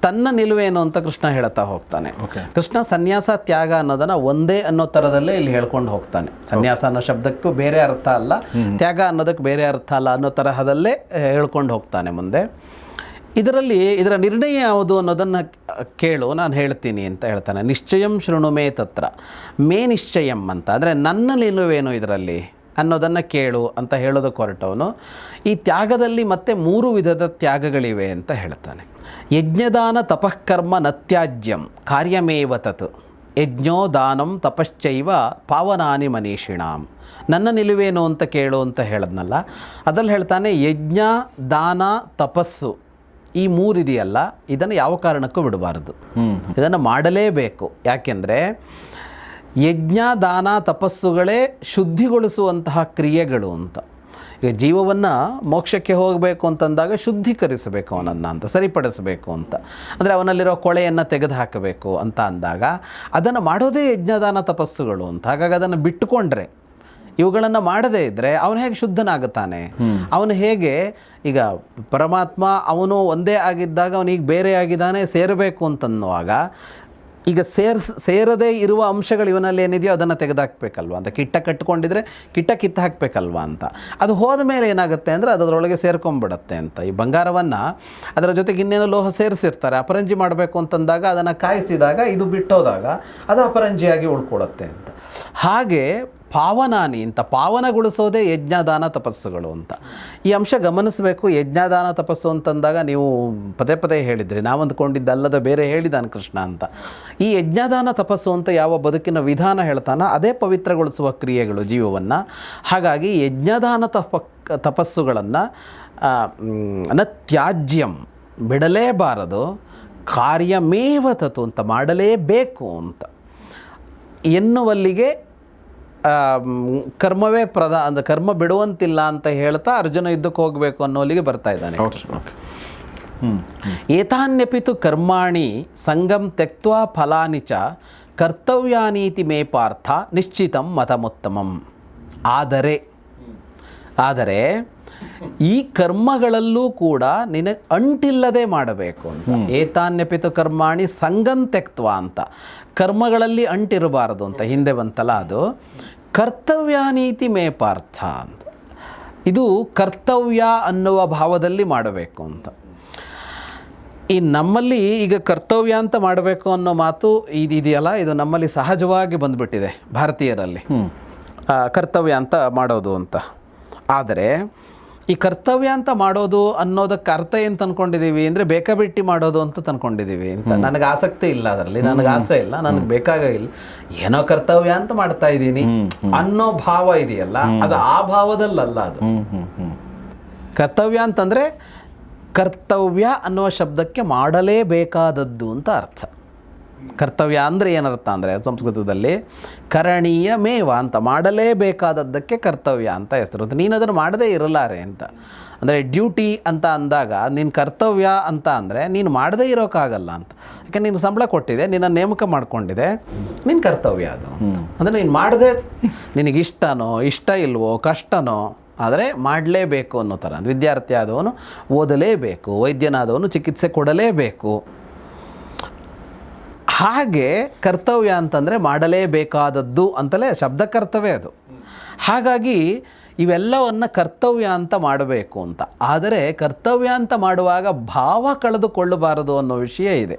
ತನ್ನ ನಿಲುವೇನು ಅಂತ ಕೃಷ್ಣ ಹೇಳ್ತಾ ಹೋಗ್ತಾನೆ. ಕೃಷ್ಣ ಸನ್ಯಾಸ ತ್ಯಾಗ ಅನ್ನೋದನ್ನ ಒಂದೇ ಅನ್ನೋ ಥರದಲ್ಲೇ ಇಲ್ಲಿ ಹೇಳ್ಕೊಂಡು ಹೋಗ್ತಾನೆ. ಸನ್ಯಾಸ ಅನ್ನೋ ಶಬ್ದಕ್ಕೂ ಬೇರೆ ಅರ್ಥ ಅಲ್ಲ ತ್ಯಾಗ ಅನ್ನೋದಕ್ಕೆ ಬೇರೆ ಅರ್ಥ ಅಲ್ಲ ಅನ್ನೋ ತರಹದಲ್ಲೇ ಹೇಳ್ಕೊಂಡು ಹೋಗ್ತಾನೆ ಮುಂದೆ. ಇದರಲ್ಲಿ ಇದರ ನಿರ್ಣಯ ಯಾವುದು ಅನ್ನೋದನ್ನು ಕೇಳು, ನಾನು ಹೇಳ್ತೀನಿ ಅಂತ ಹೇಳ್ತಾನೆ. ನಿಶ್ಚಯಂ ಶೃಣುಮೇ ತತ್ರ. ಮೇ ನಿಶ್ಚಯಂ ಅಂತ. ಅಂದರೆ ನನ್ನ ನಿಲುವೇನು ಇದರಲ್ಲಿ? ಅನ್ನೋದನ್ನು ಕೇಳು ಅಂತ ಹೇಳೋದಕ್ಕೆ ಹೊರಟವನು ಈ ತ್ಯಾಗದಲ್ಲಿ ಮತ್ತೆ ಮೂರು ವಿಧದ ತ್ಯಾಗಗಳಿವೆ ಅಂತ ಹೇಳ್ತಾನೆ. ಯಜ್ಞದಾನ ತಪಃಕರ್ಮ ನತ್ಯಾಜ್ಯಂ. ಕಾರ್ಯಮೇವ ತತ್. ಯಜ್ಞೋ ದಾನಂ ತಪಶ್ಚೈವ ಪಾವನಾನಿ ಮನೀಷಿಣಾಂ. ನನ್ನ ನಿಲುವೇನು ಅಂತ ಕೇಳು ಅಂತ ಹೇಳದ್ನಲ್ಲ. ಅದರಲ್ಲಿ ಹೇಳ್ತಾನೆ, ಯಜ್ಞ, ದಾನ, ತಪಸ್ಸು. ಈ ಮೂರಿದೆಯಲ್ಲ ಇದನ್ನು ಯಾವ ಕಾರಣಕ್ಕೂ ಬಿಡಬಾರದು. ಇದನ್ನು ಮಾಡಲೇಬೇಕು. ಯಾಕೆಂದರೆ ಯಜ್ಞ ದಾನ ತಪಸ್ಸುಗಳೇ ಶುದ್ಧಿಗೊಳಿಸುವಂತಹ ಕ್ರಿಯೆಗಳು ಅಂತ. ಈಗ ಜೀವವನ್ನು ಮೋಕ್ಷಕ್ಕೆ ಹೋಗಬೇಕು ಅಂತಂದಾಗ ಶುದ್ಧೀಕರಿಸಬೇಕು ಅವನನ್ನು ಅಂತ ಸರಿಪಡಿಸಬೇಕು ಅಂತ. ಅಂದರೆ ಅವನಲ್ಲಿರೋ ಕೊಳೆಯನ್ನು ತೆಗೆದು ಹಾಕಬೇಕು ಅಂತ ಅಂದಾಗ ಅದನ್ನು ಮಾಡೋದೇ ಯಜ್ಞದಾನ ತಪಸ್ಸುಗಳು ಅಂತ. ಹಾಗಾಗಿ ಅದನ್ನು ಬಿಟ್ಟುಕೊಂಡ್ರೆ ಇವುಗಳನ್ನು ಮಾಡದೇ ಇದ್ದರೆ ಅವನು ಹೇಗೆ ಶುದ್ಧನಾಗುತ್ತಾನೆ? ಅವನು ಹೇಗೆ ಈಗ ಪರಮಾತ್ಮ ಅವನು ಒಂದೇ ಆಗಿದ್ದಾಗ ಅವನೀಗ ಬೇರೆ ಆಗಿದ್ದಾನೆ ಸೇರಬೇಕು ಅಂತನ್ನುವಾಗ ಈಗ ಸೇರ್ಸ್ ಸೇರದೇ ಇರುವ ಅಂಶಗಳು ಇವನಲ್ಲಿ ಏನಿದೆಯೋ ಅದನ್ನು ತೆಗೆದುಹಾಕ್ಬೇಕಲ್ವ ಅಂತ ಕಿಟ್ಟ ಕಟ್ಟಿಕೊಂಡಿದ್ರೆ ಕಿಟ್ಟ ಕಿತ್ತು ಹಾಕಬೇಕಲ್ವ ಅಂತ. ಅದು ಹೋದ ಮೇಲೆ ಏನಾಗುತ್ತೆ ಅಂದರೆ ಅದು ಅದರೊಳಗೆ ಸೇರ್ಕೊಂಡ್ಬಿಡುತ್ತೆ ಅಂತ. ಈ ಬಂಗಾರವನ್ನು ಅದರ ಜೊತೆಗೆ ಇನ್ನೇನೋ ಲೋಹ ಸೇರಿಸಿರ್ತಾರೆ ಅಪರಂಜಿ ಮಾಡಬೇಕು ಅಂತಂದಾಗ ಅದನ್ನು ಕಾಯಿಸಿದಾಗ ಇದು ಬಿಟ್ಟೋದಾಗ ಅದು ಅಪರಂಜಿಯಾಗಿ ಉಳ್ಕೊಳ್ಳುತ್ತೆ ಅಂತ. ಹಾಗೆ ಪಾವನಾನಿ ಅಂತ ಪಾವನಗೊಳಿಸೋದೇ ಯಜ್ಞದಾನ ತಪಸ್ಸುಗಳು ಅಂತ. ಈ ಅಂಶ ಗಮನಿಸಬೇಕು, ಯಜ್ಞದಾನ ತಪಸ್ಸು ಅಂತಂದಾಗ ನೀವು ಪದೇ ಪದೇ ಹೇಳಿದ್ರಿ. ನಾವು ಅಂದ್ಕೊಂಡಿದ್ದಲ್ಲದ ಬೇರೆ ಹೇಳಿದಾನೆ ಕೃಷ್ಣ ಅಂತ. ಈ ಯಜ್ಞದಾನ ತಪಸ್ಸು ಅಂತ ಯಾವ ಬದುಕಿನ ವಿಧಾನ ಹೇಳ್ತಾನ ಅದೇ ಪವಿತ್ರಗೊಳಿಸುವ ಕ್ರಿಯೆಗಳು ಜೀವವನ್ನು. ಹಾಗಾಗಿ ಯಜ್ಞದಾನ ತಪ, ತಪಸ್ಸುಗಳನ್ನು ನ ತ್ಯಾಜ್ಯಂ ಬಿಡಲೇಬಾರದು, ಕಾರ್ಯಮೇವ ತತು ಅಂತ ಮಾಡಲೇಬೇಕು ಅಂತ. ಎನ್ನುವಲ್ಲಿಗೆ ಕರ್ಮವೇ ಪ್ರದ ಅಂದ್ರೆ ಕರ್ಮ ಬಿಡುವಂತಿಲ್ಲ ಅಂತ ಹೇಳ್ತಾ ಅರ್ಜುನ ಯುದ್ಧಕ್ಕೆ ಹೋಗಬೇಕು ಅನ್ನೋಲ್ಲಿಗೆ ಬರ್ತಾ ಇದ್ದಾನೆ
ಓಕೆ ಓಕೆ
ಏತಾನ್ನಪಿತು ಕರ್ಮಾಣಿ ಸಂಗಂ ತ್ಯಕ್ವಾ ಫಲಾನಿ ಚ ಕರ್ತವ್ಯಾನೀತಿ ಮೇ ಪಾರ್ಥ ನಿಶ್ಚಿತಂ ಮತಮುತ್ತಮಂ. ಆದರೆ ಆದರೆ ಈ ಕರ್ಮಗಳಲ್ಲೂ ಕೂಡ ನಿನಗೆ ಅಂಟಿಲ್ಲದೆ ಮಾಡಬೇಕು ಅಂತ. ಏತಾನ್ಯಪಿತು ಕರ್ಮಾಣಿ ಸಂಗಂತೆಕ್ತ್ವ ಅಂತ. ಕರ್ಮಗಳಲ್ಲಿ ಅಂಟಿರಬಾರದು ಅಂತ ಹಿಂದೆ ಬಂತಲ್ಲ ಅದು. ಕರ್ತವ್ಯಾನೀತಿ ಮೇ ಪಾರ್ಥ ಅಂತ. ಇದು ಕರ್ತವ್ಯ ಅನ್ನುವ ಭಾವದಲ್ಲಿ ಮಾಡಬೇಕು ಅಂತ. ಈ ನಮ್ಮಲ್ಲಿ ಈಗ ಕರ್ತವ್ಯ ಅಂತ ಮಾಡಬೇಕು ಅನ್ನೋ ಮಾತು ಇದೆಯಲ್ಲ ಇದು ನಮ್ಮಲ್ಲಿ ಸಹಜವಾಗಿ ಬಂದುಬಿಟ್ಟಿದೆ ಭಾರತೀಯರಲ್ಲಿ. ಕರ್ತವ್ಯ ಅಂತ ಮಾಡೋದು ಅಂತ. ಆದರೆ ಈ ಕರ್ತವ್ಯ ಅಂತ ಮಾಡೋದು ಅನ್ನೋದಕ್ಕೆ ಅರ್ಥ ಏನು ತಂದ್ಕೊಂಡಿದ್ದೀವಿ ಅಂದರೆ ಬೇಕಾಬಿಟ್ಟಿ ಮಾಡೋದು ಅಂತ ತಂದ್ಕೊಂಡಿದ್ದೀವಿ ಅಂತ. ನನಗೆ ಆಸಕ್ತಿ ಇಲ್ಲ ಅದರಲ್ಲಿ. ನನಗೆ ಆಸೆ ಇಲ್ಲ. ನನಗೆ ಬೇಕಾಗಿಲ್ಲ ಏನೋ ಕರ್ತವ್ಯ ಅಂತ ಮಾಡ್ತಾ ಇದ್ದೀನಿ. ಅನ್ನೋ ಭಾವ ಇದೆಯಲ್ಲ ಅದು ಆ ಭಾವದಲ್ಲಲ್ಲ ಅದು. ಕರ್ತವ್ಯ ಅಂತಂದರೆ ಕರ್ತವ್ಯ ಅನ್ನುವ ಶಬ್ದಕ್ಕೆ ಮಾಡಲೇಬೇಕಾದದ್ದು ಅಂತ ಅರ್ಥ. ಕರ್ತವ್ಯ ಅಂದರೆ ಏನರ್ಥ ಅಂದರೆ ಸಂಸ್ಕೃತದಲ್ಲಿ ಕರಣೀಯ ಮೇವ ಅಂತ ಮಾಡಲೇಬೇಕಾದದ್ದಕ್ಕೆ ಕರ್ತವ್ಯ ಅಂತ ಹೆಸರು. ನೀನು ಅದನ್ನು ಮಾಡದೇ ಇರಲಾರೆ ಅಂತ. ಅಂದರೆ ಡ್ಯೂಟಿ ಅಂತ ಅಂದಾಗ ನಿನ್ನ ಕರ್ತವ್ಯ ಅಂತ ಅಂದರೆ ನೀನು ಮಾಡದೇ ಇರೋಕ್ಕಾಗಲ್ಲ ಅಂತ. ಯಾಕೆ ನೀನು ಸಂಬಳ ಕೊಟ್ಟಿದೆ ನಿನ್ನ ನೇಮಕ ಮಾಡಿಕೊಂಡಿದೆ ನಿನ್ನ ಕರ್ತವ್ಯ ಅದು ಅಂದರೆ ನೀನು ಮಾಡದೆ ನಿನಗೆ ಇಷ್ಟನೋ ಇಷ್ಟ ಇಲ್ವೋ ಕಷ್ಟನೋ ಆದರೆ ಮಾಡಲೇಬೇಕು ಅನ್ನೋ ಥರ ವಿದ್ಯಾರ್ಥಿ ಆದವನು ಓದಲೇಬೇಕು ವೈದ್ಯನಾದವನು ಚಿಕಿತ್ಸೆ ಕೊಡಲೇಬೇಕು. ಹಾಗೆ ಕರ್ತವ್ಯ ಅಂತಂದರೆ ಮಾಡಲೇಬೇಕಾದದ್ದು ಅಂತಲೇ ಶಬ್ದ ಕರ್ತವ್ಯ ಅದು. ಹಾಗಾಗಿ ಇವೆಲ್ಲವನ್ನು ಕರ್ತವ್ಯ ಅಂತ ಮಾಡಬೇಕು ಅಂತ. ಆದರೆ ಕರ್ತವ್ಯ ಅಂತ ಮಾಡುವಾಗ ಭಾವ ಕಳೆದುಕೊಳ್ಳಬಾರದು ಅನ್ನೋ ವಿಷಯ ಇದೆ.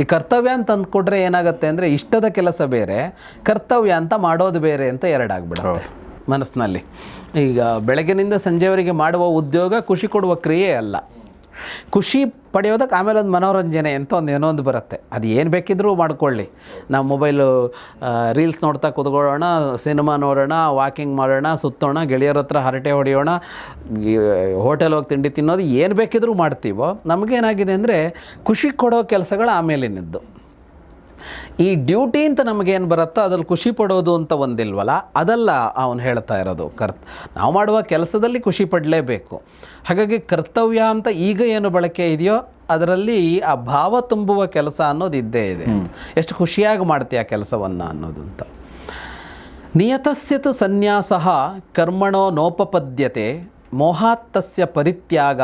ಈ ಕರ್ತವ್ಯ ಅಂತ ಅಂದ್ಕೊಟ್ರೆ ಏನಾಗುತ್ತೆ ಅಂದರೆ ಇಷ್ಟದ ಕೆಲಸ ಬೇರೆ ಕರ್ತವ್ಯ ಅಂತ ಮಾಡೋದು ಬೇರೆ ಅಂತ ಎರಡಾಗ್ಬಿಡುತ್ತೆ. ಮನಸ್ಸಿನಲ್ಲಿ. ಈಗ ಬೆಳಗಿನಿಂದ ಸಂಜೆವರೆಗೆ ಮಾಡುವ ಉದ್ಯೋಗ ಖುಷಿ ಕೊಡುವ ಕ್ರಿಯೆ ಅಲ್ಲ. ಖುಷಿ ಪಡೆಯೋದಕ್ಕೆ ಆಮೇಲೆ ಒಂದು ಮನೋರಂಜನೆ ಅಂತ ಒಂದು ಏನೋ ಒಂದು ಬರುತ್ತೆ. ಅದು ಏನು ಬೇಕಿದ್ರೂ ಮಾಡ್ಕೊಳ್ಳಿ. ನಾವು ಮೊಬೈಲು ರೀಲ್ಸ್ ನೋಡ್ತಾ ಕುತ್ಕೊಳ್ಳೋಣ, ಸಿನಿಮಾ ನೋಡೋಣ, ವಾಕಿಂಗ್ ಮಾಡೋಣ, ಸುತ್ತೋಣ, ಗೆಳೆಯರ ಹತ್ರ ಹರಟೆ ಹೊಡೆಯೋಣ ಹೋಟೆಲ್ ಹೋಗಿ ತಿಂಡಿ ತಿನ್ನೋದು ಏನು ಬೇಕಿದ್ರೂ ಮಾಡ್ತೀವೋ, ನಮಗೇನಾಗಿದೆ ಅಂದರೆ ಖುಷಿ ಕೊಡೋ ಕೆಲಸಗಳು ಆಮೇಲಿನದ್ದು. ಈ ಡ್ಯೂಟಿ ಅಂತ ನಮಗೇನು ಬರುತ್ತೋ ಅದ್ರಲ್ಲಿ ಖುಷಿ ಪಡೋದು ಅಂತ ಒಂದಿಲ್ವಲ್ಲ ಅದಲ್ಲ ಅವನು ಹೇಳ್ತಾ ಇರೋದು. ಕರ್ ನಾವು ಮಾಡುವ ಕೆಲಸದಲ್ಲಿ ಖುಷಿ ಪಡಲೇಬೇಕು. ಹಾಗಾಗಿ ಕರ್ತವ್ಯ ಅಂತ ಈಗ ಏನು ಬಳಕೆ ಇದೆಯೋ ಅದರಲ್ಲಿ ಆ ಭಾವ ತುಂಬುವ ಕೆಲಸ ಅನ್ನೋದು ಇದ್ದೇ ಇದೆ. ಎಷ್ಟು ಖುಷಿಯಾಗಿ ಮಾಡ್ತೀಯ ಆ ಕೆಲಸವನ್ನು ಅನ್ನೋದು ಅಂತ. ನಿಯತಸ್ಯತು ಸನ್ಯಾಸ ಕರ್ಮಣೋ ನೋಪಪದ್ಯತೆ ಮೋಹಾತ್ತಸ್ಯ ಪರಿತ್ಯಾಗ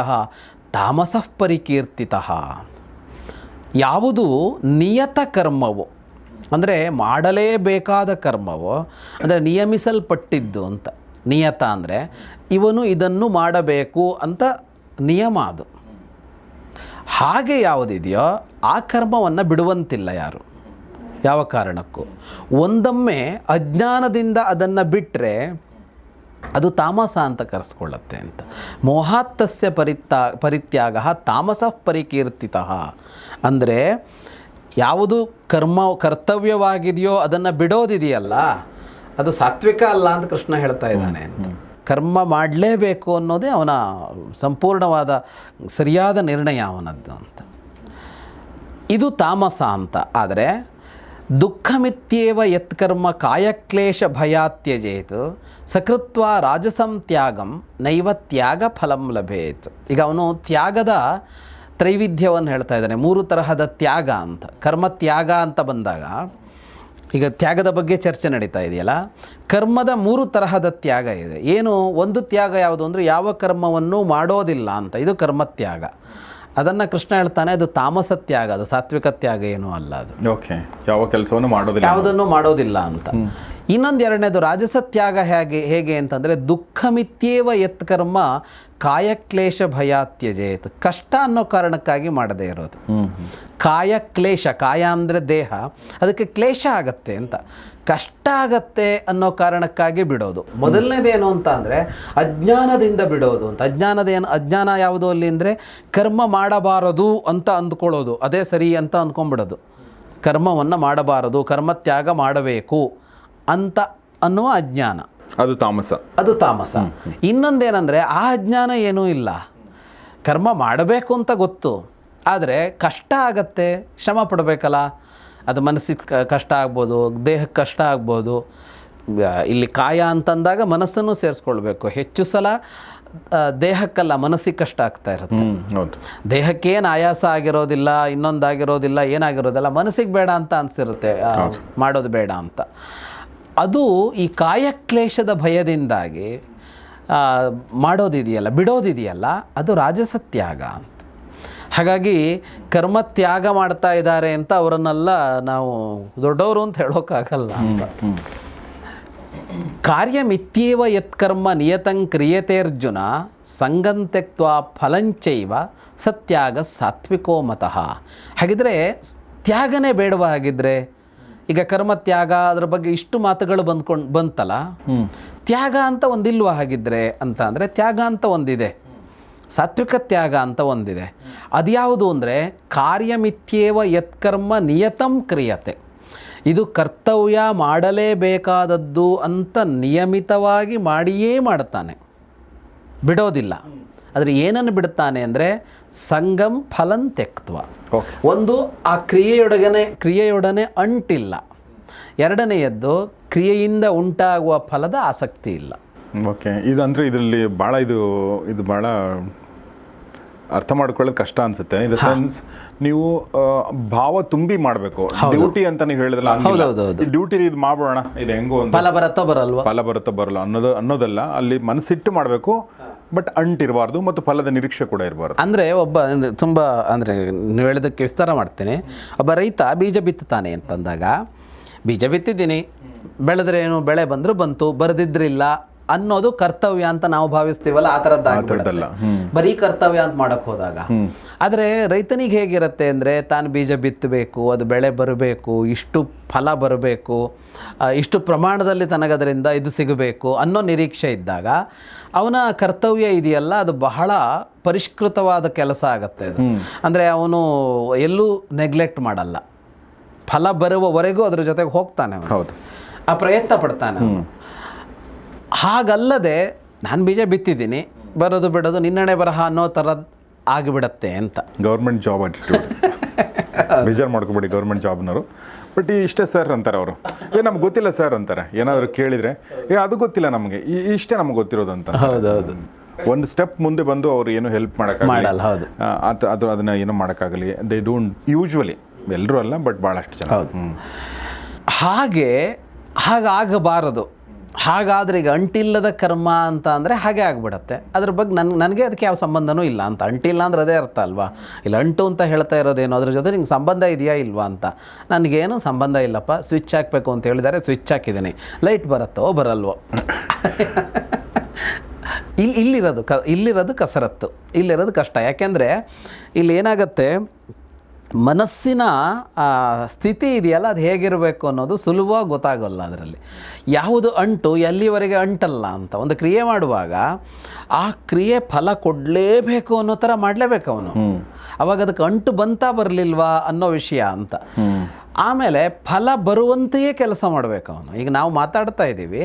ತಾಮಸಃ ಪರಿಕೀರ್ತಿತಃ. ಯಾವುದು ನಿಯತ ಕರ್ಮವೋ? ಅಂದರೆ ಮಾಡಲೇಬೇಕಾದ ಕರ್ಮವೋ, ಅಂದರೆ ನಿಯಮಿಸಲ್ಪಟ್ಟಿದ್ದು ಅಂತ. ನಿಯತ ಅಂದರೆ ಇವನು ಇದನ್ನು ಮಾಡಬೇಕು ಅಂತ ನಿಯಮ ಅದು. ಹಾಗೆ ಯಾವುದಿದೆಯೋ ಆ ಕರ್ಮವನ್ನು ಬಿಡುವಂತಿಲ್ಲ ಯಾರು? ಯಾವ ಕಾರಣಕ್ಕೂ. ಒಂದೊಮ್ಮೆ ಅಜ್ಞಾನದಿಂದ ಅದನ್ನು ಬಿಟ್ಟರೆ ಅದು ತಾಮಸ ಅಂತ ಕರೆಸ್ಕೊಳ್ಳುತ್ತೆ ಅಂತ. ಮೋಹಾತ್ತಸ್ಯ ಪರಿತ್ಯಾ, ಪರಿತ್ಯಾಗ ತಾಮಸ ಪರಿಕೀರ್ತಿತ. ಅಂದರೆ ಯಾವುದು ಕರ್ಮ ಕರ್ತವ್ಯವಾಗಿದೆಯೋ ಅದನ್ನು ಬಿಡೋದಿದೆಯಲ್ಲ ಅದು ಸಾತ್ವಿಕ ಅಲ್ಲ ಅಂತ ಕೃಷ್ಣ ಹೇಳ್ತಾ ಇದ್ದಾನೆ ಅಂತ. ಕರ್ಮ ಮಾಡಲೇಬೇಕು ಅನ್ನೋದೇ ಅವನ ಸಂಪೂರ್ಣವಾದ ಸರಿಯಾದ ನಿರ್ಣಯ ಅವನದ್ದು ಅಂತ. ಇದು ತಾಮಸ ಅಂತ. ಆದರೆ ದುಃಖಮಿತ್ಯೇವ ಯತ್ಕರ್ಮ ಕಾಯಕ್ಲೇಶ ಭಯಾತ್ಯಜೇತು ಸಕೃತ್ವ ರಾಜಸಂ ತ್ಯಾಗಂ ನೈವ ತ್ಯಾಗ ಫಲಂ ಲಭೇತ್. ಈಗ ಅವನು ತ್ಯಾಗದ ತ್ರೈವಿಧ್ಯವನ್ನು ಹೇಳ್ತಾ ಇದ್ದಾನೆ. ಮೂರು ತರಹದ ತ್ಯಾಗ ಅಂತ. ಕರ್ಮ ತ್ಯಾಗ ಅಂತ ಬಂದಾಗ ಈಗ ತ್ಯಾಗದ ಬಗ್ಗೆ ಚರ್ಚೆ ನಡೀತಾ ಇದೆಯಲ್ಲ? ಕರ್ಮದ ಮೂರು ತರಹದ ತ್ಯಾಗ ಇದೆ. ಏನು? ಒಂದು ತ್ಯಾಗ ಯಾವುದು ಅಂದರೆ ಯಾವ ಕರ್ಮವನ್ನು ಮಾಡೋದಿಲ್ಲ ಅಂತ. ಇದು ಕರ್ಮ ತ್ಯಾಗ ಅದನ್ನು ಕೃಷ್ಣ ಹೇಳ್ತಾನೆ ಅದು ತಾಮಸ ತ್ಯಾಗ. ಅದು ಸಾತ್ವಿಕ ತ್ಯಾಗ ಏನೂ ಅಲ್ಲ ಅದು.
ಓಕೆ ಯಾವ ಕೆಲಸವನ್ನು ಮಾಡೋದಿಲ್ಲ
ಯಾವುದನ್ನು ಮಾಡೋದಿಲ್ಲ ಅಂತ. ಇನ್ನೊಂದು ಎರಡನೇದು ರಾಜಸ ತ್ಯಾಗ ಹೇಗೆ ಹೇಗೆ ಅಂತಂದರೆ ದುಃಖಮಿತ್ಯೇವ ಯತ್ಕರ್ಮ ಕಾಯಕ್ಲೇಶ ಭಯಾತ್ಯಜೇತ್ ಕಷ್ಟ ಅನ್ನೋ ಕಾರಣಕ್ಕಾಗಿ ಮಾಡದೇ ಇರೋದು. ಕಾಯಕ್ಲೇಶ, ಕಾಯ ಅಂದರೆ ದೇಹ, ಅದಕ್ಕೆ ಕ್ಲೇಶ ಆಗತ್ತೆ ಅಂತ. ಕಷ್ಟ ಆಗತ್ತೆ ಅನ್ನೋ ಕಾರಣಕ್ಕಾಗಿ ಬಿಡೋದು. ಮೊದಲನೇದೇನು ಅಂತ ಅಂದರೆ ಅಜ್ಞಾನದಿಂದ ಬಿಡೋದು ಅಂತ. ಅಜ್ಞಾನದ ಏನು, ಅಜ್ಞಾನ ಯಾವುದು ಅಲ್ಲಿ ಅಂದರೆ ಕರ್ಮ ಮಾಡಬಾರದು ಅಂತ ಅಂದ್ಕೊಳ್ಳೋದು. ಅದೇ ಸರಿ ಅಂತ ಅಂದ್ಕೊಂಬಿಡೋದು ಕರ್ಮವನ್ನು ಮಾಡಬಾರದು ಕರ್ಮತ್ಯಾಗ ಮಾಡಬೇಕು. ಅಂತ ಅನ್ನುವ ಅಜ್ಞಾನ.
ಅದು ತಾಮಸ.
ಅದು ತಾಮಸ. ಇನ್ನೊಂದೇನೆಂದರೆ ಆ ಅಜ್ಞಾನ ಏನೂ ಇಲ್ಲ. ಕರ್ಮ ಮಾಡಬೇಕು ಅಂತ ಗೊತ್ತು. ಆದರೆ ಕಷ್ಟ ಆಗತ್ತೆ ಶ್ರಮ ಪಡಬೇಕಲ್ಲ. ಅದು ಮನಸ್ಸಿಗೆ ಕಷ್ಟ ಆಗ್ಬೋದು ದೇಹಕ್ಕೆ ಕಷ್ಟ ಆಗ್ಬೋದು. ಇಲ್ಲಿ ಕಾಯ ಅಂತಂದಾಗ ಮನಸ್ಸನ್ನು ಸೇರಿಸ್ಕೊಳ್ಬೇಕು. ಹೆಚ್ಚು ಸಲ ದೇಹಕ್ಕಲ್ಲ ಮನಸ್ಸಿಗೆ ಕಷ್ಟ ಆಗ್ತಾ ಇರುತ್ತೆ. ದೇಹಕ್ಕೇನು ಆಯಾಸ ಆಗಿರೋದಿಲ್ಲ ಇನ್ನೊಂದಾಗಿರೋದಿಲ್ಲ ಏನಾಗಿರೋದಿಲ್ಲ ಮನಸ್ಸಿಗೆ ಬೇಡ ಅಂತ ಅನಿಸಿರುತ್ತೆ. ಮಾಡೋದು ಬೇಡ ಅಂತ. ಅದು ಈ ಕಾಯಕ್ಲೇಶದ ಭಯದಿಂದಾಗಿ ಮಾಡೋದಿದೆಯಲ್ಲ ಬಿಡೋದಿದೆಯಲ್ಲ ಅದು ರಾಜಸತ್ಯಾಗ ಅಂತ. ಹಾಗಾಗಿ ಕರ್ಮ ತ್ಯಾಗ ಮಾಡ್ತಾ ಇದ್ದಾರೆ ಅಂತ ಅವರನ್ನೆಲ್ಲ ನಾವು ದೊಡ್ಡವರು ಅಂತ ಹೇಳೋಕ್ಕಾಗಲ್ಲ ಅಂತ. ಕಾರ್ಯಮಿತ್ಯೇವ ಯತ್ಕರ್ಮ ನಿಯತಂ ಕ್ರಿಯತೆರ್ಜುನ ಸಂಗಂ ತ್ಯಕ್ತ್ವ ಫಲಂಚೈವ ಸತ್ಯಾಗ ಸಾತ್ವಿಕೋ ಮತಃ. ಹಾಗಿದ್ರೆ ತ್ಯಾಗನೇ ಬೇಡವ ಹಾಗಿದ್ರೆ? ಈಗ ಕರ್ಮ ತ್ಯಾಗ ಅದ್ರ ಬಗ್ಗೆ ಇಷ್ಟು ಮಾತುಗಳು ಬಂದ್ಕೊಂಡು ಬಂತಲ್ಲ? ತ್ಯಾಗ ಅಂತ ಒಂದಿಲ್ವ ಹಾಗಿದ್ರೆ ಅಂತ ಅಂದರೆ ತ್ಯಾಗ ಅಂತ ಒಂದಿದೆ. ಸಾತ್ವಿಕ ತ್ಯಾಗ ಅಂತ ಒಂದಿದೆ. ಅದ್ಯಾವುದು ಅಂದರೆ ಕಾರ್ಯಮಿತ್ಯೇವ ಯತ್ಕರ್ಮ ನಿಯತಂ ಕ್ರಿಯತೆ. ಇದು ಕರ್ತವ್ಯ ಮಾಡಲೇಬೇಕಾದದ್ದು ಅಂತ ನಿಯಮಿತವಾಗಿ ಮಾಡಿಯೇ ಮಾಡ್ತಾನೆ. ಬಿಡೋದಿಲ್ಲ. ಆದರೆ ಏನನ್ನು ಬಿಡ್ತಾನೆ ಅಂದರೆ ಸಂಗಂ ಫಲಂ ತ್ಯಕ್ತ್ವ.
ಓಕೆ
ಒಂದು ಆ ಕ್ರಿಯೆಯೊಡಗನೆ ಕ್ರಿಯೆಯೊಡನೆ ಅಂಟಿಲ್ಲ. ಎರಡನೆಯದ್ದು ಕ್ರಿಯೆಯಿಂದ ಉಂಟಾಗುವ ಫಲದ ಆಸಕ್ತಿ ಇಲ್ಲ.
ಓಕೆ ಇದು ಅಂದರೆ ಇದರಲ್ಲಿ ಭಾಳ ಇದು ಇದು ಭಾಳ ಅರ್ಥ ಮಾಡ್ಕೊಳ್ಳೋದು ಕಷ್ಟ ಅನ್ಸುತ್ತೆ. ಇನ್ ದ ಸೆನ್ಸ್ ನೀವು ಭಾವ ತುಂಬಿ ಮಾಡಬೇಕು. ಡ್ಯೂಟಿ ಅಂತ ನೀವು ಹೇಳಿದ್ರಲ್ಲ. ಡ್ಯೂಟಿ ಇದು ಮಾಡ್ಬೋಣ? ಇದು ಹೆಂಗೋ
ಫಲ ಬರತ್ತೋ ಬರಲ್ವಾ?
ಫಲ ಬರುತ್ತಾ ಬರಲ್ಲ ಅನ್ನೋದು ಅನ್ನೋದಲ್ಲ. ಅಲ್ಲಿ ಮನಸ್ಸಿಟ್ಟು ಮಾಡಬೇಕು. ಬಟ್ ಅಂಟಿರಬಾರ್ದು ಮತ್ತು ಫಲದ ನಿರೀಕ್ಷೆ ಕೂಡ ಇರಬಾರ್ದು.
ಅಂದರೆ ಒಬ್ಬ ತುಂಬ ಅಂದರೆ ನೀವು ಹೇಳೋದಕ್ಕೆ ವಿಸ್ತಾರ ಮಾಡ್ತೇನೆ. ಒಬ್ಬ ರೈತ ಬೀಜ ಬಿತ್ತುತ್ತಾನೆ ಅಂತಂದಾಗ ಬೀಜ ಬಿತ್ತಿದ್ದೀನಿ ಬೆಳೆದ್ರೆ ಏನು ಬೆಳೆ ಬಂದರೂ ಬಂತು ಬರೆದಿದ್ರಿಲ್ಲ ಅನ್ನೋದು ಕರ್ತವ್ಯ ಅಂತ ನಾವು ಭಾವಿಸ್ತೀವಲ್ಲ ಆ ಥರದ್ದಾಗ್ಬಿಡಲ್ಲ ಬರೀ ಕರ್ತವ್ಯ ಅಂತ ಮಾಡೋಕ್ಕೆ ಹೋದಾಗ. ಆದರೆ ರೈತನಿಗೆ ಹೇಗಿರುತ್ತೆ ಅಂದರೆ ತಾನು ಬೀಜ ಬಿತ್ತಬೇಕು ಅದು ಬೆಳೆ ಬರಬೇಕು ಇಷ್ಟು ಫಲ ಬರಬೇಕು ಇಷ್ಟು ಪ್ರಮಾಣದಲ್ಲಿ ತನಗದರಿಂದ ಇದು ಸಿಗಬೇಕು ಅನ್ನೋ ನಿರೀಕ್ಷೆ ಇದ್ದಾಗ ಅವನ ಕರ್ತವ್ಯ ಇದೆಯಲ್ಲ ಅದು ಬಹಳ ಪರಿಷ್ಕೃತವಾದ ಕೆಲಸ ಆಗತ್ತೆ ಅದು. ಅಂದರೆ ಅವನು ಎಲ್ಲೂ ನೆಗ್ಲೆಕ್ಟ್ ಮಾಡಲ್ಲ. ಫಲ ಬರುವವರೆಗೂ ಅದ್ರ ಜೊತೆಗೆ ಹೋಗ್ತಾನೆ
ಹೌದು.
ಆ ಪ್ರಯತ್ನ ಪಡ್ತಾನೆ ಹಾಗಲ್ಲದೆ ನಾನು ಬೀಜ ಬಿತ್ತಿದ್ದೀನಿ ಬರೋದು ಬಿಡೋದು ನಿನ್ನಣೆ ಬರಹ ಅನ್ನೋ ಥರದ್ದು ಆಗಿಬಿಡತ್ತೆ ಅಂತ.
ಗೌರ್ಮೆಂಟ್ ಜಾಬ್ ಬೇಜಾರು ಮಾಡ್ಕೊಬೇಡಿ ಗೌರ್ಮೆಂಟ್ ಜಾಬ್ನವರು. ಬಟ್ ಈ ಇಷ್ಟೇ ಸರ್ ಅಂತಾರೆ ಅವರು. ಏ ನಮ್ಗೆ ಗೊತ್ತಿಲ್ಲ ಸರ್ ಅಂತಾರೆ. ಏನಾದರೂ ಕೇಳಿದರೆ ಏ ಅದು ಗೊತ್ತಿಲ್ಲ ನಮಗೆ. ಈ ಇಷ್ಟೇ ನಮ್ಗೆ ಗೊತ್ತಿರೋದು ಅಂತ.
ಹೌದೌದು
ಒಂದು ಸ್ಟೆಪ್ ಮುಂದೆ ಬಂದು ಅವ್ರು ಏನು ಹೆಲ್ಪ್ ಮಾಡೋಕ್ಕಾಗಲ್ಲ
ಮಾಡಲ್ಲ ಹೌದು.
ಅದು ಅದು ಅದನ್ನ ಏನು ಮಾಡೋಕ್ಕಾಗಲಿ. ದೇ ಡೋಂಟ್ ಯೂಶ್ವಲಿ ಎಲ್ಲರೂ ಅಲ್ಲ ಬಟ್ ಭಾಳಷ್ಟು ಜನ.
ಹೌದು. ಹಾಗೆ ಹಾಗಾಗಬಾರದು. ಹಾಗಾದ್ರೆ ಈಗ ಅಂಟಿಲ್ಲದ ಕರ್ಮ ಅಂತ ಅಂದರೆ ಹಾಗೆ ಆಗ್ಬಿಡತ್ತೆ. ಅದ್ರ ಬಗ್ಗೆ ನನ್ಗೆ ನನಗೆ ಅದಕ್ಕೆ ಯಾವ ಸಂಬಂಧನೂ ಇಲ್ಲ ಅಂತ. ಅಂಟಿಲ್ಲ ಅಂದರೆ ಅದೇ ಅರ್ಥ ಅಲ್ವಾ? ಇಲ್ಲ ಅಂಟು ಅಂತ ಹೇಳ್ತಾ ಇರೋದೇನು ಅದ್ರ ಜೊತೆ ನಿಂಗೆ ಸಂಬಂಧ ಇದೆಯಾ ಇಲ್ವಾ ಅಂತ. ನನಗೇನು ಸಂಬಂಧ ಇಲ್ಲಪ್ಪ. ಸ್ವಿಚ್ ಹಾಕಬೇಕು ಅಂತ ಹೇಳಿದ್ದಾರೆ ಸ್ವಿಚ್ ಹಾಕಿದ್ದೀನಿ. ಲೈಟ್ ಬರುತ್ತೋ ಬರಲ್ವೋ? ಇಲ್ಲಿ ಇಲ್ಲಿರೋದು ಕ, ಇಲ್ಲಿರೋದು ಕಸರತ್ತು. ಇಲ್ಲಿರೋದು ಕಷ್ಟ. ಯಾಕೆಂದರೆ ಇಲ್ಲಿ ಏನಾಗುತ್ತೆ ಮನಸ್ಸಿನ ಸ್ಥಿತಿ ಇದೆಯಲ್ಲ ಅದು ಹೇಗಿರಬೇಕು ಅನ್ನೋದು ಸುಲಭವಾಗಿ ಗೊತ್ತಾಗೋಲ್ಲ ಅದರಲ್ಲಿ. ಯಾವುದು ಅಂಟು ಎಲ್ಲಿವರೆಗೆ ಅಂಟಲ್ಲ ಅಂತ ಒಂದು ಕ್ರಿಯೆ ಮಾಡುವಾಗ ಆ ಕ್ರಿಯೆ ಫಲ ಕೊಡಲೇಬೇಕು ಅನ್ನೋ ಥರ ಮಾಡಲೇಬೇಕು ಅವನು. ಅವಾಗ ಅದಕ್ಕೆ ಅಂಟು ಬಂತಾ ಬರಲಿಲ್ವಾ ಅನ್ನೋ ವಿಷಯ ಅಂತ. ಆಮೇಲೆ ಫಲ ಬರುವಂತೆಯೇ ಕೆಲಸ ಮಾಡಬೇಕು ಅವನು. ಈಗ ನಾವು ಮಾತಾಡ್ತಾ ಇದ್ದೀವಿ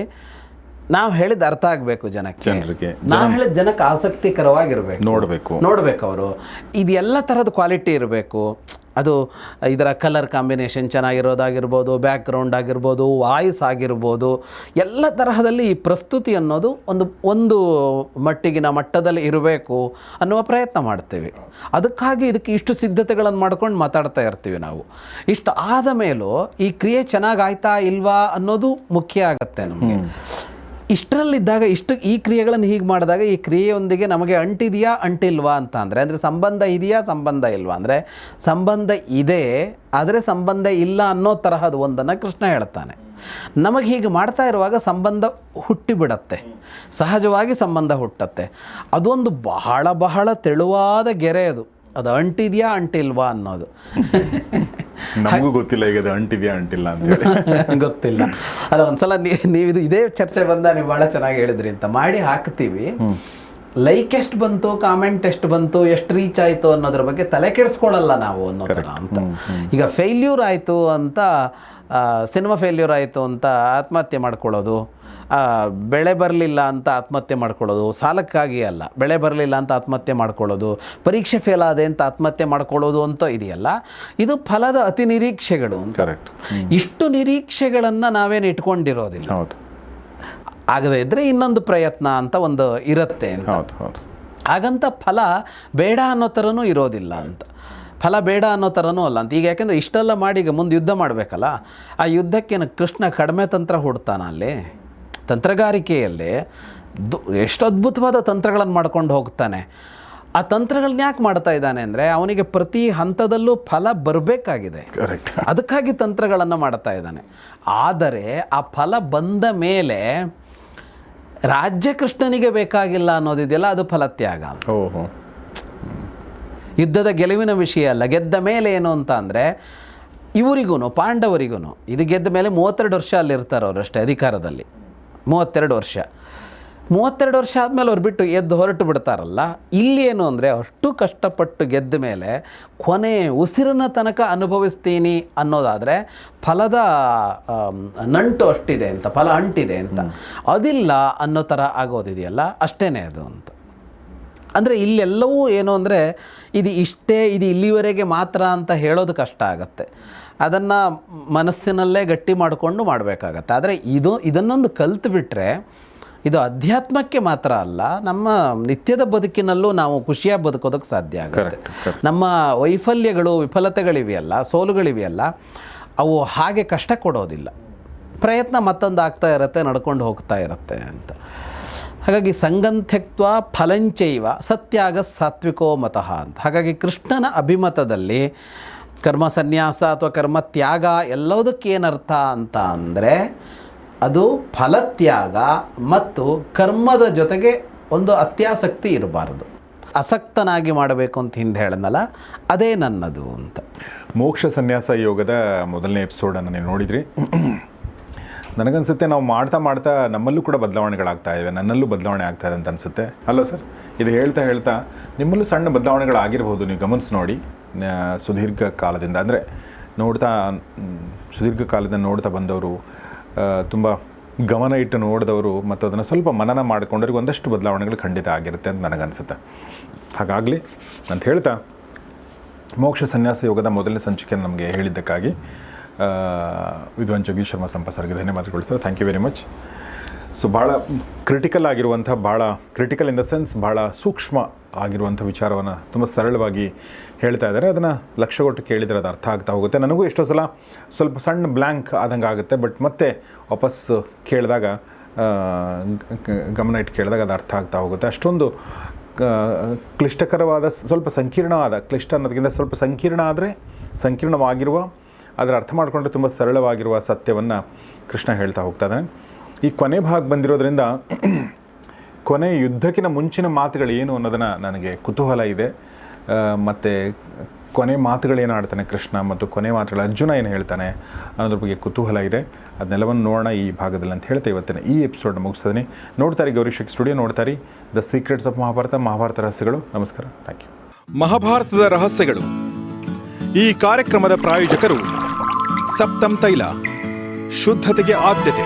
ನಾವು ಹೇಳಿದ ಅರ್ಥ ಆಗಬೇಕು ಜನಕ್ಕೆ.
ಜನರಿಗೆ.
ನಾವು ಹೇಳಿದ ಜನಕ್ಕೆ ಆಸಕ್ತಿಕರವಾಗಿರ್ಬೇಕು.
ನೋಡಬೇಕು.
ನೋಡ್ಬೇಕು ಅವರು ಇದೆಲ್ಲ ಥರದ ಕ್ವಾಲಿಟಿ ಇರಬೇಕು. ಅದು ಇದರ ಕಲರ್ ಕಾಂಬಿನೇಷನ್ ಚೆನ್ನಾಗಿರೋದಾಗಿರ್ಬೋದು ಬ್ಯಾಕ್ಗ್ರೌಂಡ್ ಆಗಿರ್ಬೋದು ವಾಯ್ಸ್ ಆಗಿರ್ಬೋದು ಎಲ್ಲ ತರಹದಲ್ಲಿ ಈ ಪ್ರಸ್ತುತಿ ಅನ್ನೋದು ಒಂದು ಒಂದು ಮಟ್ಟಿಗಿನ ಮಟ್ಟದಲ್ಲಿ ಇರಬೇಕು ಅನ್ನುವ ಪ್ರಯತ್ನ ಮಾಡ್ತೀವಿ. ಅದಕ್ಕಾಗಿ ಇದಕ್ಕೆ ಇಷ್ಟು ಸಿದ್ಧತೆಗಳನ್ನು ಮಾಡ್ಕೊಂಡು ಮಾತಾಡ್ತಾ ಇರ್ತೀವಿ ನಾವು. ಇಷ್ಟು ಆದ ಮೇಲೂ ಈ ಕ್ರಿಯೆ ಚೆನ್ನಾಗಾಯ್ತಾ ಇಲ್ವಾ ಅನ್ನೋದು ಮುಖ್ಯ ಆಗುತ್ತೆ ನಮಗೆ. ಇಷ್ಟರಲ್ಲಿದ್ದಾಗ ಇಷ್ಟು ಈ ಕ್ರಿಯೆಗಳನ್ನು ಹೀಗೆ ಮಾಡಿದಾಗ ಈ ಕ್ರಿಯೆಯೊಂದಿಗೆ ನಮಗೆ ಅಂಟಿದೆಯಾ, ಅಂಟಿಲ್ವಾ ಅಂತ ಅಂದರೆ ಅಂದರೆ ಸಂಬಂಧ ಇದೆಯಾ, ಸಂಬಂಧ ಇಲ್ವಾ ಅಂದರೆ ಸಂಬಂಧ ಇದೆ, ಆದರೆ ಸಂಬಂಧ ಇಲ್ಲ ಅನ್ನೋ ತರಹದ ಒಂದನ್ನು ಕೃಷ್ಣ ಹೇಳ್ತಾನೆ. ನಮಗೆ ಹೀಗೆ ಮಾಡ್ತಾ ಇರುವಾಗ ಸಂಬಂಧ ಹುಟ್ಟಿಬಿಡತ್ತೆ. ಸಹಜವಾಗಿ ಸಂಬಂಧ ಹುಟ್ಟತ್ತೆ. ಅದೊಂದು ಬಹಳ ಬಹಳ ತೆಳುವಾದ ಗೆರೆ ಅದು. ಅದು ಅಂಟಿದೆಯಾ, ಅಂಟಿಲ್ವಾ ಅನ್ನೋದು.
ನಮಗೂ ಗೊತ್ತಿಲ್ಲ ಈಗ ಅದು ಅಂಟಿದೆಯಾ ಅಂಟಿಲ್ಲ ಅಂತ
ಗೊತ್ತಿಲ್ಲ. ಅಲ್ಲ ಒಂದ್ಸಲ ನೀವು ಇದು ಇದೇ ಚರ್ಚೆ ಬಂದ ನೀವು ಭಾಳ ಚೆನ್ನಾಗಿ ಹೇಳಿದ್ರಿ ಅಂತ. ಮಾಡಿ ಹಾಕ್ತೀವಿ. ಲೈಕ್ ಎಷ್ಟು ಬಂತು ಕಾಮೆಂಟ್ ಎಷ್ಟು ಬಂತು ಎಷ್ಟು ರೀಚ್ ಆಯಿತು ಅನ್ನೋದ್ರ ಬಗ್ಗೆ ತಲೆ ಕೆಡಿಸ್ಕೊಳ್ಳಲ್ಲ ನಾವು ಅನ್ನೋ ಥರ ಅಂತ. ಈಗ ಫೇಲ್ಯೂರ್ ಆಯಿತು ಅಂತ ಸಿನಿಮಾ ಫೇಲ್ಯೂರ್ ಆಯಿತು ಅಂತ ಆತ್ಮಹತ್ಯೆ ಮಾಡ್ಕೊಳ್ಳೋದು ಬೆಳೆ ಬರಲಿಲ್ಲ ಅಂತ ಆತ್ಮಹತ್ಯೆ ಮಾಡ್ಕೊಳ್ಳೋದು ಸಾಲಕ್ಕಾಗಿ ಅಲ್ಲ. ಬೆಳೆ ಬರಲಿಲ್ಲ ಅಂತ ಆತ್ಮಹತ್ಯೆ ಮಾಡ್ಕೊಳ್ಳೋದು ಪರೀಕ್ಷೆ ಫೇಲ್ ಆದೆ ಅಂತ ಆತ್ಮಹತ್ಯೆ ಮಾಡ್ಕೊಳ್ಳೋದು ಅಂತ ಇದೆಯಲ್ಲ? ಇದು ಫಲದ ಅತಿ ನಿರೀಕ್ಷೆಗಳು
ಕರೆಕ್ಟ್
ಇಷ್ಟು ನಿರೀಕ್ಷೆಗಳನ್ನು ನಾವೇನು ಇಟ್ಕೊಂಡಿರೋದಿಲ್ಲ.
ಹೌದು.
ಆಗದೇ ಇದ್ದರೆ ಇನ್ನೊಂದು ಪ್ರಯತ್ನ ಅಂತ ಒಂದು ಇರುತ್ತೆ ಅಂತ.
ಹೌದು ಹೌದು.
ಹಾಗಂತ ಫಲ ಬೇಡ ಅನ್ನೋ ಥರನೂ ಇರೋದಿಲ್ಲ ಅಂತ. ಫಲ ಬೇಡ ಅನ್ನೋ ಥರನೂ ಅಲ್ಲ ಅಂತ. ಈಗ ಯಾಕೆಂದರೆ ಇಷ್ಟೆಲ್ಲ ಮಾಡಿ ಈಗ ಮುಂದೆ ಯುದ್ಧ ಮಾಡಬೇಕಲ್ಲ. ಆ ಯುದ್ಧಕ್ಕೇನು ಕೃಷ್ಣ ಕಡಿಮೆ ತಂತ್ರ ಹುಡ್ತಾನ ಅಲ್ಲಿ? ತಂತ್ರಗಾರಿಕೆಯಲ್ಲಿ ದು ಎಷ್ಟು ಅದ್ಭುತವಾದ ತಂತ್ರಗಳನ್ನು ಮಾಡ್ಕೊಂಡು ಹೋಗ್ತಾನೆ. ಆ ತಂತ್ರಗಳನ್ನ ಯಾಕೆ ಮಾಡ್ತಾ ಇದ್ದಾನೆ ಅಂದರೆ ಅವನಿಗೆ ಪ್ರತಿ ಹಂತದಲ್ಲೂ ಫಲ ಬರಬೇಕಾಗಿದೆ.
ಕರೆಕ್ಟ್
ಅದಕ್ಕಾಗಿ ತಂತ್ರಗಳನ್ನು ಮಾಡ್ತಾ ಇದ್ದಾನೆ. ಆದರೆ ಆ ಫಲ ಬಂದ ಮೇಲೆ ರಾಜ್ಯ ಕೃಷ್ಣನಿಗೆ ಬೇಕಾಗಿಲ್ಲ ಅನ್ನೋದಿದೆಯಲ್ಲ ಅದು ಫಲತ್ಯಾಗ.
ಓಹೋ.
ಯುದ್ಧದ ಗೆಲುವಿನ ವಿಷಯ ಅಲ್ಲ ಗೆದ್ದ ಮೇಲೆ ಏನು ಅಂತ ಅಂದರೆ ಇವರಿಗೂ ಪಾಂಡವರಿಗೂ ಇದು ಗೆದ್ದ ಮೇಲೆ ಮೂವತ್ತೆರಡು ವರ್ಷ ಅಲ್ಲಿರ್ತಾರೆ ಅವರಷ್ಟೇ ಅಧಿಕಾರದಲ್ಲಿ. ಮೂವತ್ತೆರಡು ವರ್ಷ. ಮೂವತ್ತೆರಡು ವರ್ಷ ಆದಮೇಲೆ ಅವ್ರು ಬಿಟ್ಟು ಎದ್ದು ಹೊರಟು ಬಿಡ್ತಾರಲ್ಲ ಇಲ್ಲೇನು ಅಂದರೆ ಅಷ್ಟು ಕಷ್ಟಪಟ್ಟು ಗೆದ್ದ ಮೇಲೆ ಕೊನೆ ಉಸಿರಿನ ತನಕ ಅನುಭವಿಸ್ತೀನಿ ಅನ್ನೋದಾದರೆ ಫಲದ ನಂಟು ಅಷ್ಟಿದೆ ಅಂತ ಫಲ ಅಂಟಿದೆ ಅಂತ. ಅದಿಲ್ಲ ಅನ್ನೋ ಥರ ಆಗೋದಿದೆಯಲ್ಲ ಅಷ್ಟೇ ಅದು ಅಂತ. ಅಂದರೆ ಇಲ್ಲೆಲ್ಲವೂ ಏನು ಅಂದರೆ ಇದು ಇಷ್ಟೇ ಇದು ಇಲ್ಲಿವರೆಗೆ ಮಾತ್ರ ಅಂತ ಹೇಳೋದು ಕಷ್ಟ ಆಗುತ್ತೆ. ಅದನ್ನು ಮನಸ್ಸಿನಲ್ಲೇ ಗಟ್ಟಿ ಮಾಡಿಕೊಂಡು ಮಾಡಬೇಕಾಗತ್ತೆ. ಆದರೆ ಇದು ಇದನ್ನೊಂದು ಕಲ್ತು ಬಿಟ್ಟರೆ ಇದು ಅಧ್ಯಾತ್ಮಕ್ಕೆ ಮಾತ್ರ ಅಲ್ಲ ನಮ್ಮ ನಿತ್ಯದ ಬದುಕಿನಲ್ಲೂ ನಾವು ಖುಷಿಯಾಗಿ ಬದುಕೋದಕ್ಕೆ ಸಾಧ್ಯ ಆಗುತ್ತೆ. ನಮ್ಮ ವೈಫಲ್ಯಗಳು ವಿಫಲತೆಗಳಿವೆಯಲ್ಲ ಸೋಲುಗಳಿವೆಯಲ್ಲ ಅವು ಹಾಗೆ ಕಷ್ಟ ಕೊಡೋದಿಲ್ಲ. ಪ್ರಯತ್ನ ಮತ್ತೊಂದು ಆಗ್ತಾ ಇರುತ್ತೆ ನಡ್ಕೊಂಡು ಹೋಗ್ತಾ ಇರುತ್ತೆ ಅಂತ. ಹಾಗಾಗಿ ಸಂಗಂತ್ಯಕ್ವ ಫಲಂಚೈವ ಸತ್ಯಾಗ ಸಾತ್ವಿಕೋ ಮತಃ ಅಂತ. ಹಾಗಾಗಿ ಕೃಷ್ಣನ ಅಭಿಮತದಲ್ಲಿ ಕರ್ಮ ಸನ್ಯಾಸ ಅಥವಾ ಕರ್ಮ ತ್ಯಾಗ ಎಲ್ಲದಕ್ಕೆ ಏನರ್ಥ ಅಂತ ಅಂದರೆ ಅದು ಫಲತ್ಯಾಗ ಮತ್ತು ಕರ್ಮದ ಜೊತೆಗೆ ಒಂದು ಅತ್ಯಾಸಕ್ತಿ ಇರಬಾರ್ದು. ಅಸಕ್ತನಾಗಿ ಮಾಡಬೇಕು ಅಂತ ಹಿಂದೆ ಹೇಳನಲ್ಲ ಅದೇ ನನ್ನದು ಅಂತ.
ಮೋಕ್ಷ ಸನ್ಯಾಸ ಯೋಗದ ಮೊದಲನೇ ಎಪಿಸೋಡನ್ನು ನೀವು ನೋಡಿದ್ರಿ. ನನಗನ್ಸುತ್ತೆ ನಾವು ಮಾಡ್ತಾ ಮಾಡ್ತಾ ನಮ್ಮಲ್ಲೂ ಕೂಡ ಬದಲಾವಣೆಗಳಾಗ್ತಾ ಇವೆ, ನನ್ನಲ್ಲೂ ಬದಲಾವಣೆ ಆಗ್ತಾ ಇದೆ ಅಂತ ಅನಿಸುತ್ತೆ. ಅಲ್ಲೋ ಸರ್, ಇದು ಹೇಳ್ತಾ ಹೇಳ್ತಾ ನಿಮ್ಮಲ್ಲೂ ಸಣ್ಣ ಬದಲಾವಣೆಗಳಾಗಿರ್ಬೋದು, ನೀವು ಗಮನಿಸಿ ನೋಡಿ. ಸುದೀರ್ಘ ಕಾಲದಿಂದ. ಅಂದರೆ ನೋಡ್ತಾ, ಸುದೀರ್ಘ ಕಾಲದಿಂದ ನೋಡ್ತಾ ಬಂದವರು ತುಂಬ ಗಮನ ಇಟ್ಟು ನೋಡಿದವರು ಮತ್ತು ಅದನ್ನು ಸ್ವಲ್ಪ ಮನನ ಮಾಡಿಕೊಂಡವ್ರಿಗೆ ಒಂದಷ್ಟು ಬದಲಾವಣೆಗಳು ಖಂಡಿತ ಆಗಿರುತ್ತೆ ಅಂತ ನನಗನ್ಸುತ್ತೆ. ಹಾಗಾಗಲಿ ಅಂತ ಹೇಳ್ತಾ, ಮೋಕ್ಷ ಸನ್ಯಾಸ ಯೋಗದ ಮೊದಲನೇ ಸಂಚಿಕೆಯನ್ನು ನಮಗೆ ಹೇಳಿದ್ದಕ್ಕಾಗಿ ವಿದ್ವಾನ್ ಜೋಗೀಶ್ ಶರ್ಮಾ ಧನ್ಯವಾದಗಳು sir. Thank you very much so ಭಾಳ ಕ್ರಿಟಿಕಲ್ ಆಗಿರುವಂಥ ಭಾಳ ಕ್ರಿಟಿಕಲ್ ಇನ್ ದ ಸೆನ್ಸ್ ಭಾಳ ಸೂಕ್ಷ್ಮ ಆಗಿರುವಂಥ ವಿಚಾರವನ್ನು ತುಂಬ ಸರಳವಾಗಿ ಹೇಳ್ತಾ ಇದ್ದಾರೆ. ಅದನ್ನು ಲಕ್ಷಗೊಟ್ಟು ಕೇಳಿದರೆ ಅದು ಅರ್ಥ ಆಗ್ತಾ ಹೋಗುತ್ತೆ. ನನಗೂ ಎಷ್ಟೋ ಸಲ ಸ್ವಲ್ಪ ಸಣ್ಣ ಬ್ಲ್ಯಾಂಕ್ ಆದಂಗೆ ಆಗುತ್ತೆ ಬಟ್ ಮತ್ತೆ ವಾಪಸ್ ಕೇಳಿದಾಗ ಗಮನ ಇಟ್ಟು ಕೇಳಿದಾಗ ಅದು ಅರ್ಥ ಆಗ್ತಾ ಹೋಗುತ್ತೆ. ಅಷ್ಟೊಂದು ಕ್ಲಿಷ್ಟಕರವಾದ, ಸ್ವಲ್ಪ ಸಂಕೀರ್ಣವಾದ ಕ್ಲಿಷ್ಟ ಅನ್ನೋದಕ್ಕಿಂತ ಸ್ವಲ್ಪ ಸಂಕೀರ್ಣ ಆದರೆ ಸಂಕೀರ್ಣವಾಗಿರುವ, ಅದರ ಅರ್ಥ ಮಾಡಿಕೊಂಡ್ರೆ ತುಂಬ ಸರಳವಾಗಿರುವ ಸತ್ಯವನ್ನು ಕೃಷ್ಣ ಹೇಳ್ತಾ ಹೋಗ್ತಾ ಇದ್ದಾನೆ. ಈ ಕೊನೆ ಭಾಗ ಬಂದಿರೋದ್ರಿಂದ ಕೊನೆ ಯುದ್ಧಕ್ಕಿಂತ ಮುಂಚಿನ ಮಾತುಗಳು ಏನು ಅನ್ನೋದನ್ನು ನನಗೆ ಕುತೂಹಲ ಇದೆ. ಮತ್ತು ಕೊನೆ ಮಾತುಗಳೇನು ಆಡ್ತಾನೆ ಕೃಷ್ಣ ಮತ್ತು ಕೊನೆ ಮಾತುಗಳು ಅರ್ಜುನ ಏನು ಹೇಳ್ತಾನೆ ಅನ್ನೋದ್ರ ಬಗ್ಗೆ ಕುತೂಹಲ ಇದೆ. ಅದನ್ನೆಲ್ಲವನ್ನು ನೋಡೋಣ ಈ ಭಾಗದಲ್ಲಿ ಅಂತ ಹೇಳ್ತಾ ಇವತ್ತಿನ ಈ ಎಪಿಸೋಡ್ನ ಮುಗಿಸ್ತೀನಿ. ನೋಡ್ತಾರೆ ರೀ ಶೆಕ್ ಸ್ಟುಡಿಯೋ ನೋಡ್ತಾರೆ the secrets of Mahabharata Mahabharata ರಹಸ್ಯಗಳು. ನಮಸ್ಕಾರ. ಥ್ಯಾಂಕ್ ಯು
ಮಹಾಭಾರತದ ರಹಸ್ಯಗಳು. ಈ ಕಾರ್ಯಕ್ರಮದ ಪ್ರಾಯೋಜಕರು ಸಪ್ತಂ ತೈಲ, ಶುದ್ಧತೆಗೆ ಆದ್ಯತೆ.